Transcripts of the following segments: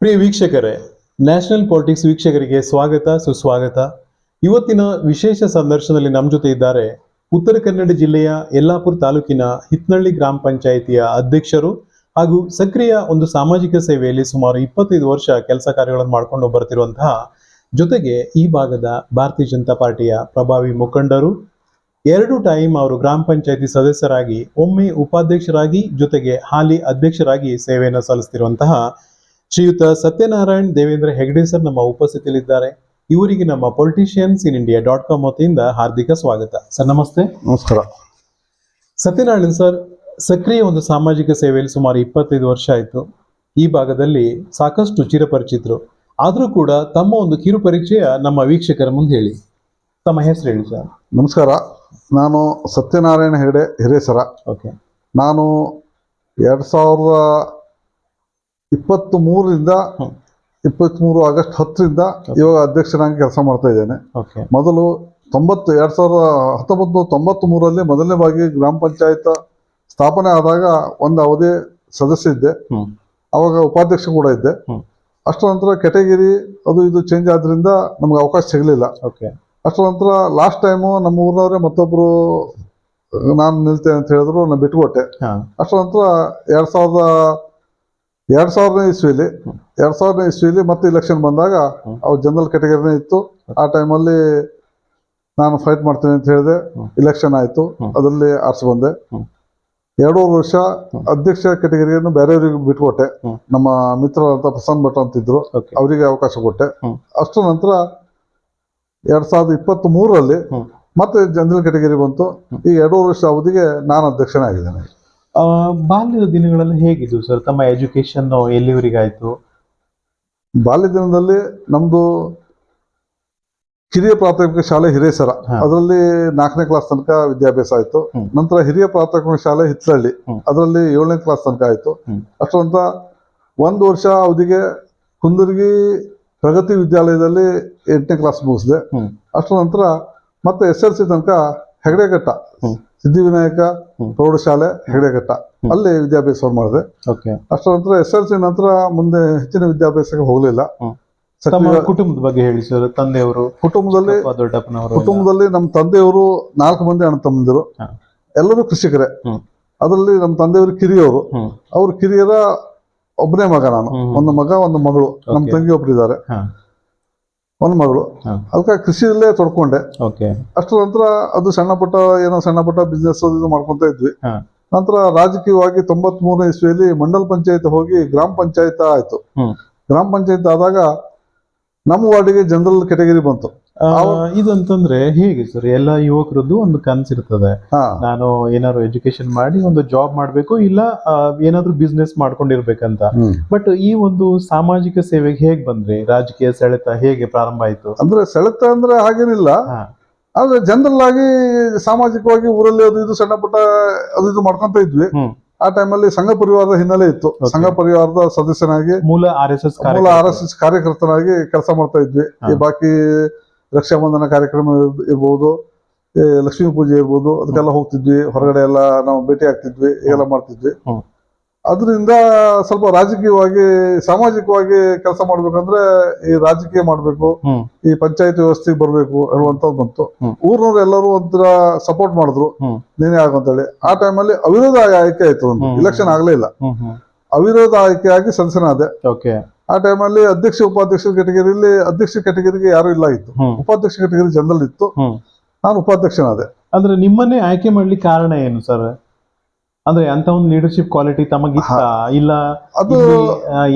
ಪ್ರಿಯ ವೀಕ್ಷಕರೇ national politics ವೀಕ್ಷಕರಿಗೆ ಸ್ವಾಗತ, ಸುಸ್ವಾಗತ. ಇವತ್ತಿನ ವಿಶೇಷ ಸಂದರ್ಶನದಲ್ಲಿ ನಮ್ಮ ಜೊತೆ ಇದ್ದಾರೆ ಉತ್ತರ ಕನ್ನಡ ಜಿಲ್ಲೆಯ ಯಲ್ಲಾಪುರ ತಾಲೂಕಿನ ಹಿತ್ನಳ್ಳಿ ಗ್ರಾಮ ಪಂಚಾಯಿತಿಯ ಅಧ್ಯಕ್ಷರು ಹಾಗೂ ಸಕ್ರಿಯ ಒಂದು ಸಾಮಾಜಿಕ ಸೇವೆಯಲ್ಲಿ ಸುಮಾರು ಇಪ್ಪತ್ತೈದು ವರ್ಷ ಕೆಲಸ ಕಾರ್ಯಗಳನ್ನು ಮಾಡಿಕೊಂಡು ಬರ್ತಿರುವಂತಹ ಜೊತೆಗೆ ಈ ಭಾಗದ ಭಾರತೀಯ ಜನತಾ ಪಾರ್ಟಿಯ ಪ್ರಭಾವಿ ಮುಖಂಡರು. ಎರಡು ಟೈಮ್ ಅವರು ಗ್ರಾಮ ಪಂಚಾಯತಿ ಸದಸ್ಯರಾಗಿ, ಒಮ್ಮೆ ಉಪಾಧ್ಯಕ್ಷರಾಗಿ, ಜೊತೆಗೆ ಹಾಲಿ ಅಧ್ಯಕ್ಷರಾಗಿ ಸೇವೆಯನ್ನು ಸಲ್ಲಿಸ್ತಿರುವಂತಹ ಶ್ರೀಯುತ ಸತ್ಯನಾರಾಯಣ್ ದೇವೇಂದ್ರ ಹೆಗ್ಡೆ ಸರ್ ನಮ್ಮ ಉಪಸ್ಥಿತಿಯಲ್ಲಿದ್ದಾರೆ. ಇವರಿಗೆ ನಮ್ಮ politicians in India dot com ವತಿಯಿಂದ ಹಾರ್ದಿಕ ಸ್ವಾಗತ. ಸರ್ ನಮಸ್ತೆ. ನಮಸ್ಕಾರ. ಸತ್ಯನಾರಾಯಣ್ ಸರ್ ಸಕ್ರಿಯ ಒಂದು ಸಾಮಾಜಿಕ ಸೇವೆಯಲ್ಲಿ ಸುಮಾರು ಇಪ್ಪತ್ತೈದು ವರ್ಷ ಆಯಿತು. ಈ ಭಾಗದಲ್ಲಿ ಸಾಕಷ್ಟು ಚಿರಪರಿಚಿತರು. ಆದರೂ ಕೂಡ ತಮ್ಮ ಒಂದು ಕಿರು ಪರಿಚಯ ನಮ್ಮ ವೀಕ್ಷಕರ ಮುಂದೆ ಹೇಳಿ. ತಮ್ಮ ಹೆಸರು ಹೇಳಿ ಸರ್. ನಮಸ್ಕಾರ. ನಾನು ಸತ್ಯನಾರಾಯಣ ಹೆಗಡೆ ಹಿರೇಸರ. ಓಕೆ. ನಾನು ಎರಡು ಸಾವಿರದ ಇಪ್ಪತ್ತ್ ಮೂರರಿಂದ ಇಪ್ಪತ್ತ್ ಮೂರು ಆಗಸ್ಟ್ ಹತ್ತರಿಂದ ಇವಾಗ ಅಧ್ಯಕ್ಷನಾಗಿ ಕೆಲಸ ಮಾಡ್ತಾ ಇದ್ದೇನೆ. ಮೊದಲು ತೊಂಬತ್ತು ಎರಡ್ ಸಾವಿರದ ಹತ್ತೊಂಬತ್ತು ತೊಂಬತ್ತ್ ಮೂರರಲ್ಲಿ ಮೊದಲನೇ ಗ್ರಾಮ ಪಂಚಾಯತ್ ಸ್ಥಾಪನೆ ಆದಾಗ ಒಂದು ಅವಧಿ ಸದಸ್ಯ ಇದ್ದೆ. ಅವಾಗ ಉಪಾಧ್ಯಕ್ಷ ಕೂಡ ಇದ್ದೆ. ಅಷ್ಟರ ನಂತರ ಕೆಟಗಿರಿ ಅದು ಇದು ಚೇಂಜ್ ಆದ್ರಿಂದ ನಮ್ಗೆ ಅವಕಾಶ ಸಿಗಲಿಲ್ಲ. ಅಷ್ಟರ ನಂತರ ಲಾಸ್ಟ್ ಟೈಮು ನಮ್ಮ ಊರಿನವರೇ ಮತ್ತೊಬ್ರು ನಾನು ನಿಲ್ತೇನೆ ಅಂತ ಹೇಳಿದ್ರು ನಾನು ಬಿಟ್ಕೊಟ್ಟೆ. ಅಷ್ಟರ ನಂತರ ಎರಡ್ ಸಾವಿರದ ಎರಡು ಸಾವಿರನೇ ಇಸ್ವಿಲಿ ಎರಡು ಸಾವಿರನೇ ಇಸ್ವಿಲಿ ಮತ್ತೆ ಇಲೆಕ್ಷನ್ ಬಂದಾಗ ಅವ್ ಜನರಲ್ ಕೆಟಗರಿನೇ ಇತ್ತು ಆ ಟೈಮಲ್ಲಿ ನಾನು ಫೈಟ್ ಮಾಡ್ತೇನೆ ಅಂತ ಹೇಳಿದೆ. ಇಲೆಕ್ಷನ್ ಆಯಿತು. ಅದರಲ್ಲಿ ಆರ್ಸ್ ಬಂದೆ. ಎರಡೂವರೆ ವರ್ಷ ಅಧ್ಯಕ್ಷ ಕೆಟಗರಿಯನ್ನು ಬೇರೆಯವರಿಗೆ ಬಿಟ್ಕೊಟ್ಟೆ. ನಮ್ಮ ಮಿತ್ರರಂತ ಪ್ರಸನ್ನ ಭಟ್ ಅಂತಿದ್ರು ಅವರಿಗೆ ಅವಕಾಶ ಕೊಟ್ಟೆ ಅಷ್ಟು ನಂತರ ಎರಡ್ ಸಾವಿರದ ಇಪ್ಪತ್ತ್ ಮೂರರಲ್ಲಿ ಮತ್ತೆ ಜನರಲ್ ಕೆಟಗರಿ ಬಂತು ಈ ಎರಡೂವರೆ ವರ್ಷ ಅವಧಿಗೆ ನಾನು ಅಧ್ಯಕ್ಷನೇ ಆಗಿದ್ದೇನೆ ಬಾಲ್ಯದ ದಿನಗಳಲ್ಲಿ ಹೇಗಿದ್ದು ಸರ್ ತಮ್ಮ ಎಜುಕೇಶನ್ ಎಲ್ಲಿವರಿಗಾಯ್ತು? ಬಾಲ್ಯ ದಿನದಲ್ಲಿ ನಮ್ದು ಹಿರಿಯ ಪ್ರಾಥಮಿಕ ಶಾಲೆ ಹಿರೇಸರ. ಅದರಲ್ಲಿ ನಾಲ್ಕನೇ ಕ್ಲಾಸ್ ತನಕ ವಿದ್ಯಾಭ್ಯಾಸ ಆಯ್ತು. ನಂತರ ಹಿರಿಯ ಪ್ರಾಥಮಿಕ ಶಾಲೆ ಹಿತ್ತಳ್ಳಿ. ಅದರಲ್ಲಿ ಏಳನೇ ಕ್ಲಾಸ್ ತನಕ ಆಯ್ತು. ಅಷ್ಟೊಂತ ಅಷ್ಟರಂತ ಒಂದು ವರ್ಷ ಅವಧಿಗೆ ಕುಂದರ್ಗಿ ಪ್ರಗತಿ ವಿದ್ಯಾಲಯದಲ್ಲಿ ಎಂಟನೇ ಕ್ಲಾಸ್ ಮುಗಿಸಿದೆ. ಅಷ್ಟರ ನಂತರ ಮತ್ತೆ ಎಸ್ ಎಲ್ ಸಿ ತನಕ ಹೆಗಡೆಘಟ್ಟ. ಸಿದ್ಧಿವಿನಾಯಕ ಪ್ರೌಢಶಾಲೆ ಹೆಗಡೆಘಟ್ಟ. ಅಲ್ಲಿ ವಿದ್ಯಾಭ್ಯಾಸ ಮಾಡಿದೆ. ಅಷ್ಟರ ನಂತರ ಎಸ್ ಎಲ್ ಸಿ ನಂತರ ಮುಂದೆ ಹೆಚ್ಚಿನ ವಿದ್ಯಾಭ್ಯಾಸಕ್ಕೆ ಹೋಗಲಿಲ್ಲ. ಕುಟುಂಬದ ಬಗ್ಗೆ ಹೇಳಿ ಸರ್ ತಂದೆಯವರು ಕುಟುಂಬದಲ್ಲಿ ದೊಡ್ಡಪ್ಪನವರು ಕುಟುಂಬದಲ್ಲಿ ನಮ್ಮ ತಂದೆಯವರು ನಾಲ್ಕು ಮಂದಿ ಅಣ್ಣ ತಮ್ಮಂದಿರು. ಎಲ್ಲರೂ ಕೃಷಿಕರೇ. ಅದರಲ್ಲಿ ನಮ್ಮ ತಂದೆಯವರು ಕಿರಿಯವರು. ಅವ್ರ ಕಿರಿಯರ ಒಬ್ಬನೇ ಮಗ ನಾನು. ಒಂದು ಮಗ ಒಂದು ಮಗಳು. ನಮ್ಮ ತಂಗಿ ಒಬ್ರು ಹಾ. ಒಂದು ಮಗಳು. ಅದಕ್ಕೆ ಕೃಷಿಯಲ್ಲೇ ತೊಡ್ಕೊಂಡೆ. ಓಕೆ. ಅಷ್ಟರ ನಂತರ ಅದು ಸಣ್ಣ ಪುಟ್ಟ ಏನೋ ಸಣ್ಣ ಪುಟ್ಟ ಬಿಸ್ನೆಸ್ ಇದು ಮಾಡ್ಕೊಂತ ಇದ್ವಿ. ನಂತರ ರಾಜಕೀಯವಾಗಿ ತೊಂಬತ್ ಮೂರನೇ ಇಸ್ವಿಯಲ್ಲಿ ಮಂಡಲ್ ಪಂಚಾಯತ್ ಹೋಗಿ ಗ್ರಾಮ ಪಂಚಾಯತ್ ಆಯ್ತು. ಗ್ರಾಮ ಪಂಚಾಯತ್ ಆದಾಗ ನಮ್ಮ ವಾರ್ಡಿಗೆ ಜನರಲ್ ಕೆಟಗರಿ ಬಂತು. ಇದಂತಂದ್ರೆ ಹೇಗೆ ಸರ್ ಎಲ್ಲ ಯುವಕರದ್ದು ಒಂದು ಕನ್ಸಿರ್ತದೆ ಇರ್ತದೆ. ನಾನು ಏನಾದ್ರು ಎಜುಕೇಶನ್ ಮಾಡಿ ಒಂದು ಜಾಬ್ ಮಾಡ್ಬೇಕು ಇಲ್ಲ ಏನಾದ್ರೂ ಬಿಸ್ನೆಸ್ ಮಾಡ್ಕೊಂಡಿರ್ಬೇಕಂತ. ಬಟ್ ಈ ಒಂದು ಸಾಮಾಜಿಕ ಸೇವೆಗೆ ಹೇಗ್ ಬಂದ್ರಿ ರಾಜಕೀಯ ಸೆಳೆತ ಹೇಗೆ ಪ್ರಾರಂಭ ಆಯ್ತು? ಅಂದ್ರೆ ಸೆಳೆತ ಅಂದ್ರೆ ಹಾಗೇನಿಲ್ಲ. ಆದ್ರೆ ಜನರಲ್ ಆಗಿ ಸಾಮಾಜಿಕವಾಗಿ ಊರಲ್ಲಿ ಅದು ಇದು ಸಣ್ಣ ಪುಟ್ಟ ಅದು ಇದು ಮಾಡ್ಕೊಂತ ಇದ್ವಿ. ಆ ಟೈಮಲ್ಲಿ ಸಂಘ ಪರಿವಾರದ ಹಿನ್ನೆಲೆ ಇತ್ತು. ಸಂಘ ಪರಿವಾರದ ಸದಸ್ಯನಾಗಿ ಮೂಲ ಆರ್ ಎಸ್ ಎಸ್ ಮೂಲ ಆರ್ ಎಸ್ ಎಸ್ ಕಾರ್ಯಕರ್ತನಾಗಿ ಕೆಲಸ ಮಾಡ್ತಾ ಇದ್ವಿ. ಬಾಕಿ ರಕ್ಷಾಬಂಧನ ಕಾರ್ಯಕ್ರಮ ಇರ್ಬ- ಇರ್ಬೋದು ಲಕ್ಷ್ಮೀ ಪೂಜೆ ಇರ್ಬೋದು ಅದಕ್ಕೆಲ್ಲ ಹೋಗ್ತಿದ್ವಿ. ಹೊರಗಡೆ ಎಲ್ಲ ನಾವು ಭೇಟಿ ಆಗ್ತಿದ್ವಿ ಎಲ್ಲ ಮಾಡ್ತಿದ್ವಿ. ಅದರಿಂದ ಸ್ವಲ್ಪ ರಾಜಕೀಯವಾಗಿ ಸಾಮಾಜಿಕವಾಗಿ ಕೆಲಸ ಮಾಡ್ಬೇಕಂದ್ರೆ ಈ ರಾಜಕೀಯ ಮಾಡ್ಬೇಕು ಈ ಪಂಚಾಯತ್ ವ್ಯವಸ್ಥೆಗೆ ಬರಬೇಕು ಅನ್ನುವಂಥದ್ದು ಬಂತು. ಊರ್ನವ್ರು ಎಲ್ಲರೂ ಒಂಥರ ಸಪೋರ್ಟ್ ಮಾಡಿದ್ರು. ನೀನೇ ಆಗು ಆಗಂತೇಳಿ ಆ ಟೈಮಲ್ಲಿ ಅವಿರೋಧ ಆಯ್ಕೆ ಆಯ್ತು ಒಂದು. ಇಲೆಕ್ಷನ್ ಆಗಲೇ ಇಲ್ಲ. ಅವಿರೋಧ ಆಯ್ಕೆ ಆಗಿ ಸದಸ್ಯನಾದೆ ಓಕೆ ಆ ಟೈಮಲ್ಲಿ ಅಧ್ಯಕ್ಷ ಉಪಾಧ್ಯಕ್ಷ ಕೆಟಗರಿಯಲ್ಲಿ ಅಧ್ಯಕ್ಷ ಕೆಟಗರಿಗೆ ಯಾರು ಇಲ್ಲ ಇತ್ತು. ಉಪಾಧ್ಯಕ್ಷ ಕೆಟಗರಿ ಜನರಲ್ ಇತ್ತು. ನಾನು ಉಪಾಧ್ಯಕ್ಷನಾದೆ. ಅಂದ್ರೆ ನಿಮ್ಮನ್ನೇ ಆಯ್ಕೆ ಮಾಡ್ಲಿಕ್ಕೆ ಕಾರಣ ಏನು ಸರ್? ಅಂದ್ರೆ ಅಂತ ಒಂದು ಲೀಡರ್ಶಿಪ್ ಕ್ವಾಲಿಟಿ ತಮಗಿತ್ತ ಇಲ್ಲ ಅದು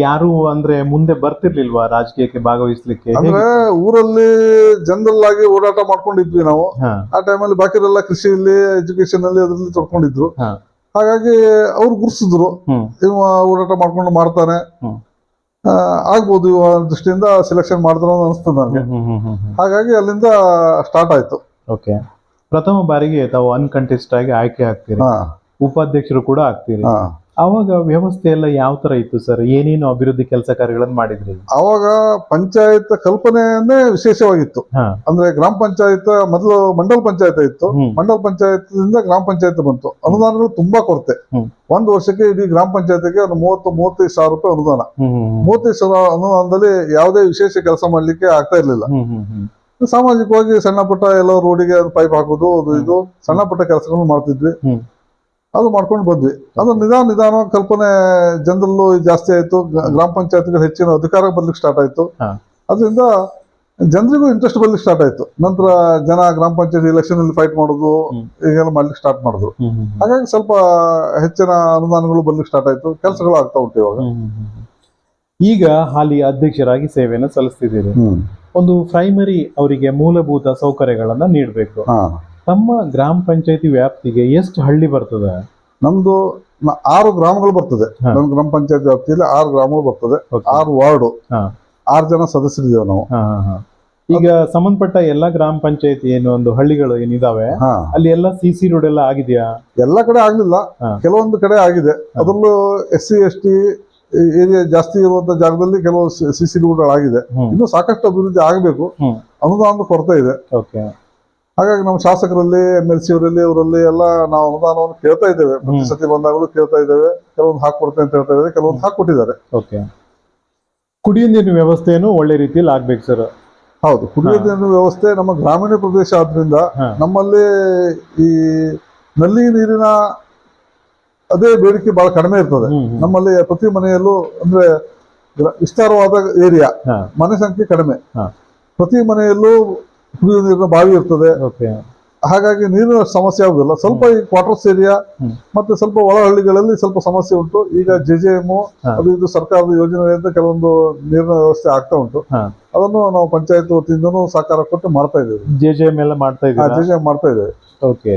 ಯಾರು ಅಂದ್ರೆ ಮುಂದೆ ಬರ್ತಿರ್ಲಿಲ್ವಾ ರಾಜಕೀಯಕ್ಕೆ ಭಾಗವಹಿಸ್ಲಿಕ್ಕೆ? ಅಂದ್ರೆ ಊರಲ್ಲಿ ಜನರಲ್ ಆಗಿ ಓಡಾಟ ಮಾಡ್ಕೊಂಡಿದ್ವಿ ನಾವು. ಆ ಟೈಮಲ್ಲಿ ಬಾಕಿರೆಲ್ಲ ಕೃಷಿಯಲ್ಲಿ ಎಜುಕೇಶನ್ ಅಲ್ಲಿ ಅದರಲ್ಲಿ ತೊಡ್ಕೊಂಡಿದ್ರು. ಹಾಗಾಗಿ ಅವ್ರು ಗುರ್ಸಿದ್ರು. ಇವ ಓಡಾಟ ಮಾಡ್ಕೊಂಡು ಮಾಡ್ತಾನೆ ಆ, ಆಗ್ಬೋದು ಇವ ದೃಷ್ಟಿಯಿಂದ ಸೆಲೆಕ್ಷನ್ ಮಾಡಿದ್ರು ಅಂತ ಅನಿಸ್ತದೆ ನನಗೆ. ಹಾಗಾಗಿ ಅಲ್ಲಿಂದ ಸ್ಟಾರ್ಟ್ ಆಯ್ತು. ಓಕೆ ಪ್ರಥಮ ಬಾರಿಗೆ ತಾವು ಅನ್ಕಂಟೆಸ್ಟ್ ಆಗಿ ಆಯ್ಕೆ ಆಗ್ತೀರಿ. ಉಪಾಧ್ಯಕ್ಷರು ಕೂಡ ಆಗ್ತೀರಿ. ಅವಾಗ ವ್ಯವಸ್ಥೆ ಎಲ್ಲ ಯಾವ ತರ ಇತ್ತು ಸರ್ ಏನೇನು ಅಭಿವೃದ್ಧಿ ಕೆಲಸ ಕಾರ್ಯಗಳನ್ನು ಮಾಡಿದ್ರಿ? ಅವಾಗ ಪಂಚಾಯತ್ ಕಲ್ಪನೆಯನ್ನೇ ವಿಶೇಷವಾಗಿತ್ತು. ಹಾ. ಅಂದ್ರೆ ಗ್ರಾಮ ಪಂಚಾಯತ್ ಮೊದಲು ಮಂಡಲ ಪಂಚಾಯತ್ ಇತ್ತು. ಹ್ಮ್. ಮಂಡಲ ಪಂಚಾಯತ್ದಿಂದ ಗ್ರಾಮ ಪಂಚಾಯತ್ ಬಂತು. ಅನುದಾನಗಳು ತುಂಬಾ ಕೊರತೆ. ಹ್ಮ್. ಒಂದು ವರ್ಷಕ್ಕೆ ಇಡೀ ಗ್ರಾಮ ಪಂಚಾಯತ್ಗೆ ಒಂದು ಮೂವತ್ತು ಮೂವತ್ತೈದು ಸಾವಿರ ರೂಪಾಯಿ ಅನುದಾನ. ಹ್ಮ್ ಹ್ಮ್ ಮೂವತ್ತೈದು ಸಾವಿರ ಅನುದಾನದಲ್ಲಿ ಯಾವುದೇ ವಿಶೇಷ ಕೆಲಸ ಮಾಡ್ಲಿಕ್ಕೆ ಆಗ್ತಾ ಇರ್ಲಿಲ್ಲ. ಹ್ಮ್ ಹ್ಮ್ ಹ್ಮ್. ಸಾಮಾಜಿಕವಾಗಿ ಸಣ್ಣ ಪುಟ್ಟ ಎಲ್ಲ ರೋಡಿಗೆ ಪೈಪ್ ಹಾಕೋದು ಅದು ಇದು ಸಣ್ಣ ಪುಟ್ಟ ಕೆಲಸಗಳನ್ನು ಮಾಡ್ತಿದ್ವಿ. ಹ್ಮ್. ಅದು ಮಾಡ್ಕೊಂಡು ಬಂದ್ವಿ. ಅದು ನಿಧಾನ ನಿಧಾನ ಕಲ್ಪನೆ ಜನರಲ್ಲೂ ಜಾಸ್ತಿ ಆಯ್ತು. ಗ್ರಾಮ ಪಂಚಾಯತ್ಗಳು ಹೆಚ್ಚಿನ ಅಧಿಕಾರ ಬರ್ಲಿಕ್ಕೆ ಸ್ಟಾರ್ಟ್ ಆಯ್ತು. ಅದರಿಂದ ಜನರಿಗೂ ಇಂಟ್ರೆಸ್ಟ್ ಬರ್ಲಿಕ್ಕೆ ಸ್ಟಾರ್ಟ್ ಆಯ್ತು. ನಂತರ ಜನ ಗ್ರಾಮ ಪಂಚಾಯತ್ ಎಲೆಕ್ಷನ್ ಅಲ್ಲಿ ಫೈಟ್ ಮಾಡೋದು. ಈಗೆಲ್ಲ ಮಾಡ್ಲಿಕ್ಕೆ ಸ್ಟಾರ್ಟ್ ಮಾಡಿದ್ರು. ಹಾಗಾಗಿ ಸ್ವಲ್ಪ ಹೆಚ್ಚಿನ ಅನುದಾನಗಳು ಬರ್ಲಿಕ್ಕೆ ಸ್ಟಾರ್ಟ್ ಆಯ್ತು. ಕೆಲಸಗಳು ಆಗ್ತಾ ಉಂಟು ಇವಾಗ. ಈಗ ಹಾಲಿ ಅಧ್ಯಕ್ಷರಾಗಿ ಸೇವೆಯನ್ನು ಸಲ್ಲಿಸ್ತಿದ್ದೀರಿ. ಒಂದು ಪ್ರೈಮರಿ ಅವರಿಗೆ ಮೂಲಭೂತ ಸೌಕರ್ಯಗಳನ್ನ ನೀಡಬೇಕು. ತಮ್ಮ ಗ್ರಾಮ ಪಂಚಾಯತಿ ವ್ಯಾಪ್ತಿಗೆ ಎಷ್ಟು ಹಳ್ಳಿ ಬರ್ತದೆ? ನಮ್ದು ನ- ಆರು ಗ್ರಾಮಗಳು ಬರ್ತದೆ. ಹಾ. ನಮ್ಮ ಗ್ರಾಮ ಪಂಚಾಯತ್ ವ್ಯಾಪ್ತಿಯಲ್ಲಿ ಆರು ಗ್ರಾಮಗಳು ಬರ್ತದೆ. Okay. ಆರು ವಾರ್ಡು. ಹಾ. ಆರು ಜನ ಸದಸ್ಯರಿದ್ದೇವೆ ನಾವು. ಹಾ, ಹಾ, ಹಾ. ಈಗ ಸಂಬಂಧಪಟ್ಟ ಎಲ್ಲಾ ಗ್ರಾಮ ಪಂಚಾಯತಿ ಏನು ಒಂದು ಹಳ್ಳಿಗಳು ಏನಿದಾವೆ ಹಾ. ಅಲ್ಲಿ ಎಲ್ಲ ಸಿ ಸಿ ರೋಡ್ ಎಲ್ಲ ಆಗಿದೆಯಾ? ಎಲ್ಲ ಕಡೆ ಆಗ್ಲಿಲ್ಲ. ಹಾ. ಕೆಲವೊಂದು ಕಡೆ ಆಗಿದೆ. ಅದರಲ್ಲೂ S C S T area ಜಾಸ್ತಿ ಇರುವಂತ ಜಾಗದಲ್ಲಿ ಕೆಲವು ಸಿ ಸಿ ಆಗಿದೆ ಹ್ಮ್. ಇನ್ನು ಸಾಕಷ್ಟು ಅಭಿವೃದ್ಧಿ ಆಗಬೇಕು. ಹ್ಮ್. ಅನುದಾನದ ಕೊರತೆ ಇದೆ. ಓಕೆ. ಹಾಗಾಗಿ ನಮ್ಮ ಶಾಸಕರಲ್ಲಿ ಎಂ ಎಲ್ ಸಿ ಅವರಲ್ಲಿ ಅವರಲ್ಲಿ ಎಲ್ಲ ನಾವು ಅನುದಾನವನ್ನು ಕೇಳ್ತಾ ಇದ್ದೇವೆ. ಪ್ರತಿ ಸತಿ ಬಂದಾಗಲೂ ಕೇಳ್ತಾ ಇದ್ದೇವೆ. ಕೆಲವೊಂದು ಹಾಕೊಡ್ತೇವೆ ಅಂತ ಹೇಳ್ತಾ ಇದ್ದಾರೆ. ಕೆಲವೊಂದು ಹಾಕೊಟ್ಟಿದ್ದಾರೆ ಓಕೆ. ಕುಡಿಯುವ ನೀರಿನ ವ್ಯವಸ್ಥೆಯನ್ನು ಒಳ್ಳೆ ರೀತಿಯಲ್ಲಿ ಆಗ್ಬೇಕು ಸರ್. ಹೌದು. ಕುಡಿಯುವ ನೀರಿನ ವ್ಯವಸ್ಥೆ ನಮ್ಮ ಗ್ರಾಮೀಣ ಪ್ರದೇಶ ಆದ್ರಿಂದ ನಮ್ಮಲ್ಲಿ ಈ ನಲ್ಲಿ ನೀರಿನ ಅದೇ ಬೇಡಿಕೆ ಬಹಳ ಕಡಿಮೆ ಇರ್ತದೆ. ನಮ್ಮಲ್ಲಿ ಪ್ರತಿ ಮನೆಯಲ್ಲೂ ಅಂದ್ರೆ ವಿಸ್ತಾರವಾದ ಏರಿಯಾ. ಮನೆ ಸಂಖ್ಯೆ ಕಡಿಮೆ. ಪ್ರತಿ ಮನೆಯಲ್ಲೂ ನೀರಿನ ಬಾವಿ ಇರ್ತದೆ. ಹಾಗಾಗಿ ನೀರಿನ ಸಮಸ್ಯೆ ಆಗುದಿಲ್ಲ. ಸ್ವಲ್ಪ ಈ ಕ್ವಾರ್ಟರ್ಸ್ ಏರಿಯಾ ಮತ್ತೆ ಸ್ವಲ್ಪ ಒಳಹಳ್ಳಿಗಳಲ್ಲಿ ಸ್ವಲ್ಪ ಸಮಸ್ಯೆ ಉಂಟು. ಈಗ ಜೆ ಜೆ ಎಂ ಅದು ಇದು ಸರ್ಕಾರದ ಯೋಜನೆಗಳಿಂದ ಕೆಲವೊಂದು ನೀರಿನ ವ್ಯವಸ್ಥೆ ಆಗ್ತಾ ಉಂಟು. ಅದನ್ನು ನಾವು ಪಂಚಾಯತ್ ವತಿಯಿಂದನೂ ಸಹಕಾರ ಕೊಟ್ಟು ಮಾಡ್ತಾ ಇದ್ದೇವೆ. ಜೆ ಜೆ ಎಂ ಎಲ್ಲ ಮಾಡ್ತಾ ಇದ್ದೇವೆ ಜೆ ಜೆ ಎಂ ಮಾಡ್ತಾ ಇದ್ದೇವೆ. ಓಕೆ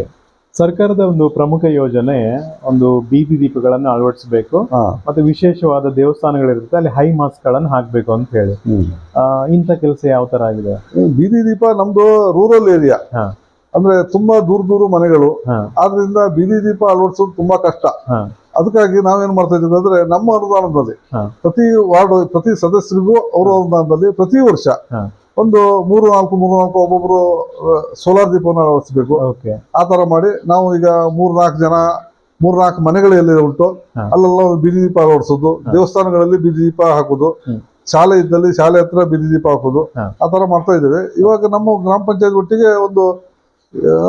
ಸರ್ಕಾರದ ಒಂದು ಪ್ರಮುಖ ಯೋಜನೆ ಒಂದು ಬೀದಿ ದೀಪಗಳನ್ನು ಅಳವಡಿಸಬೇಕು. ಮತ್ತೆ ವಿಶೇಷವಾದ ದೇವಸ್ಥಾನಗಳಿರುತ್ತೆ ಅಲ್ಲಿ ಹೈ ಮಾಸ್ಕ್ಗಳನ್ನು ಹಾಕ್ಬೇಕು ಅಂತ ಹೇಳಿ. ಇಂಥ ಕೆಲಸ ಯಾವ ತರ ಆಗಿದೆ? ಬೀದಿ ದೀಪ ನಮ್ದು ರೂರಲ್ ಏರಿಯಾ. ಅಂದ್ರೆ ತುಂಬಾ ದೂರ ದೂರ ಮನೆಗಳು. ಆದ್ರಿಂದ ಬೀದಿ ದೀಪ ಅಳವಡಿಸೋದು ತುಂಬಾ ಕಷ್ಟ. ಅದಕ್ಕಾಗಿ ನಾವೇನ್ ಮಾಡ್ತಾ ಇದೀವಿ ಅಂದ್ರೆ ನಮ್ಮ ಅನುದಾನದಲ್ಲಿ. ಪ್ರತಿ ವಾರ್ಡ್ ಪ್ರತಿ ಸದಸ್ಯರಿಗೂ ಅವರ ಅನುದಾನದಲ್ಲಿ ಪ್ರತಿ ವರ್ಷ. ಒಂದು ಮೂರು ನಾಲ್ಕು ಮೂರು ನಾಲ್ಕು ಒಬ್ಬೊಬ್ರು ಸೋಲಾರ್ ದೀಪವನ್ನು ಅಳವಡಿಸಬೇಕು. ಓಕೆ ಆ ತರ ಮಾಡಿ ನಾವು ಈಗ ಮೂರ್ ನಾಲ್ಕು ಜನ ಮೂರ್ ನಾಲ್ಕು ಮನೆಗಳು ಎಲ್ಲಿ ಉಂಟು. ಅಲ್ಲೆಲ್ಲ ಒಂದು ಬೀದಿ ದೀಪ ಅಳವಡಿಸೋದು. ದೇವಸ್ಥಾನಗಳಲ್ಲಿ ಬೀದಿ ದೀಪ ಹಾಕೋದು. ಶಾಲೆ ಇದ್ದಲ್ಲಿ ಶಾಲೆ ಹತ್ರ ಬೀದಿ ದೀಪ ಹಾಕೋದು. ಆ ತರ ಮಾಡ್ತಾ ಇದ್ದೇವೆ. ಇವಾಗ ನಮ್ಮ ಗ್ರಾಮ ಪಂಚಾಯತ್ ಒಟ್ಟಿಗೆ ಒಂದು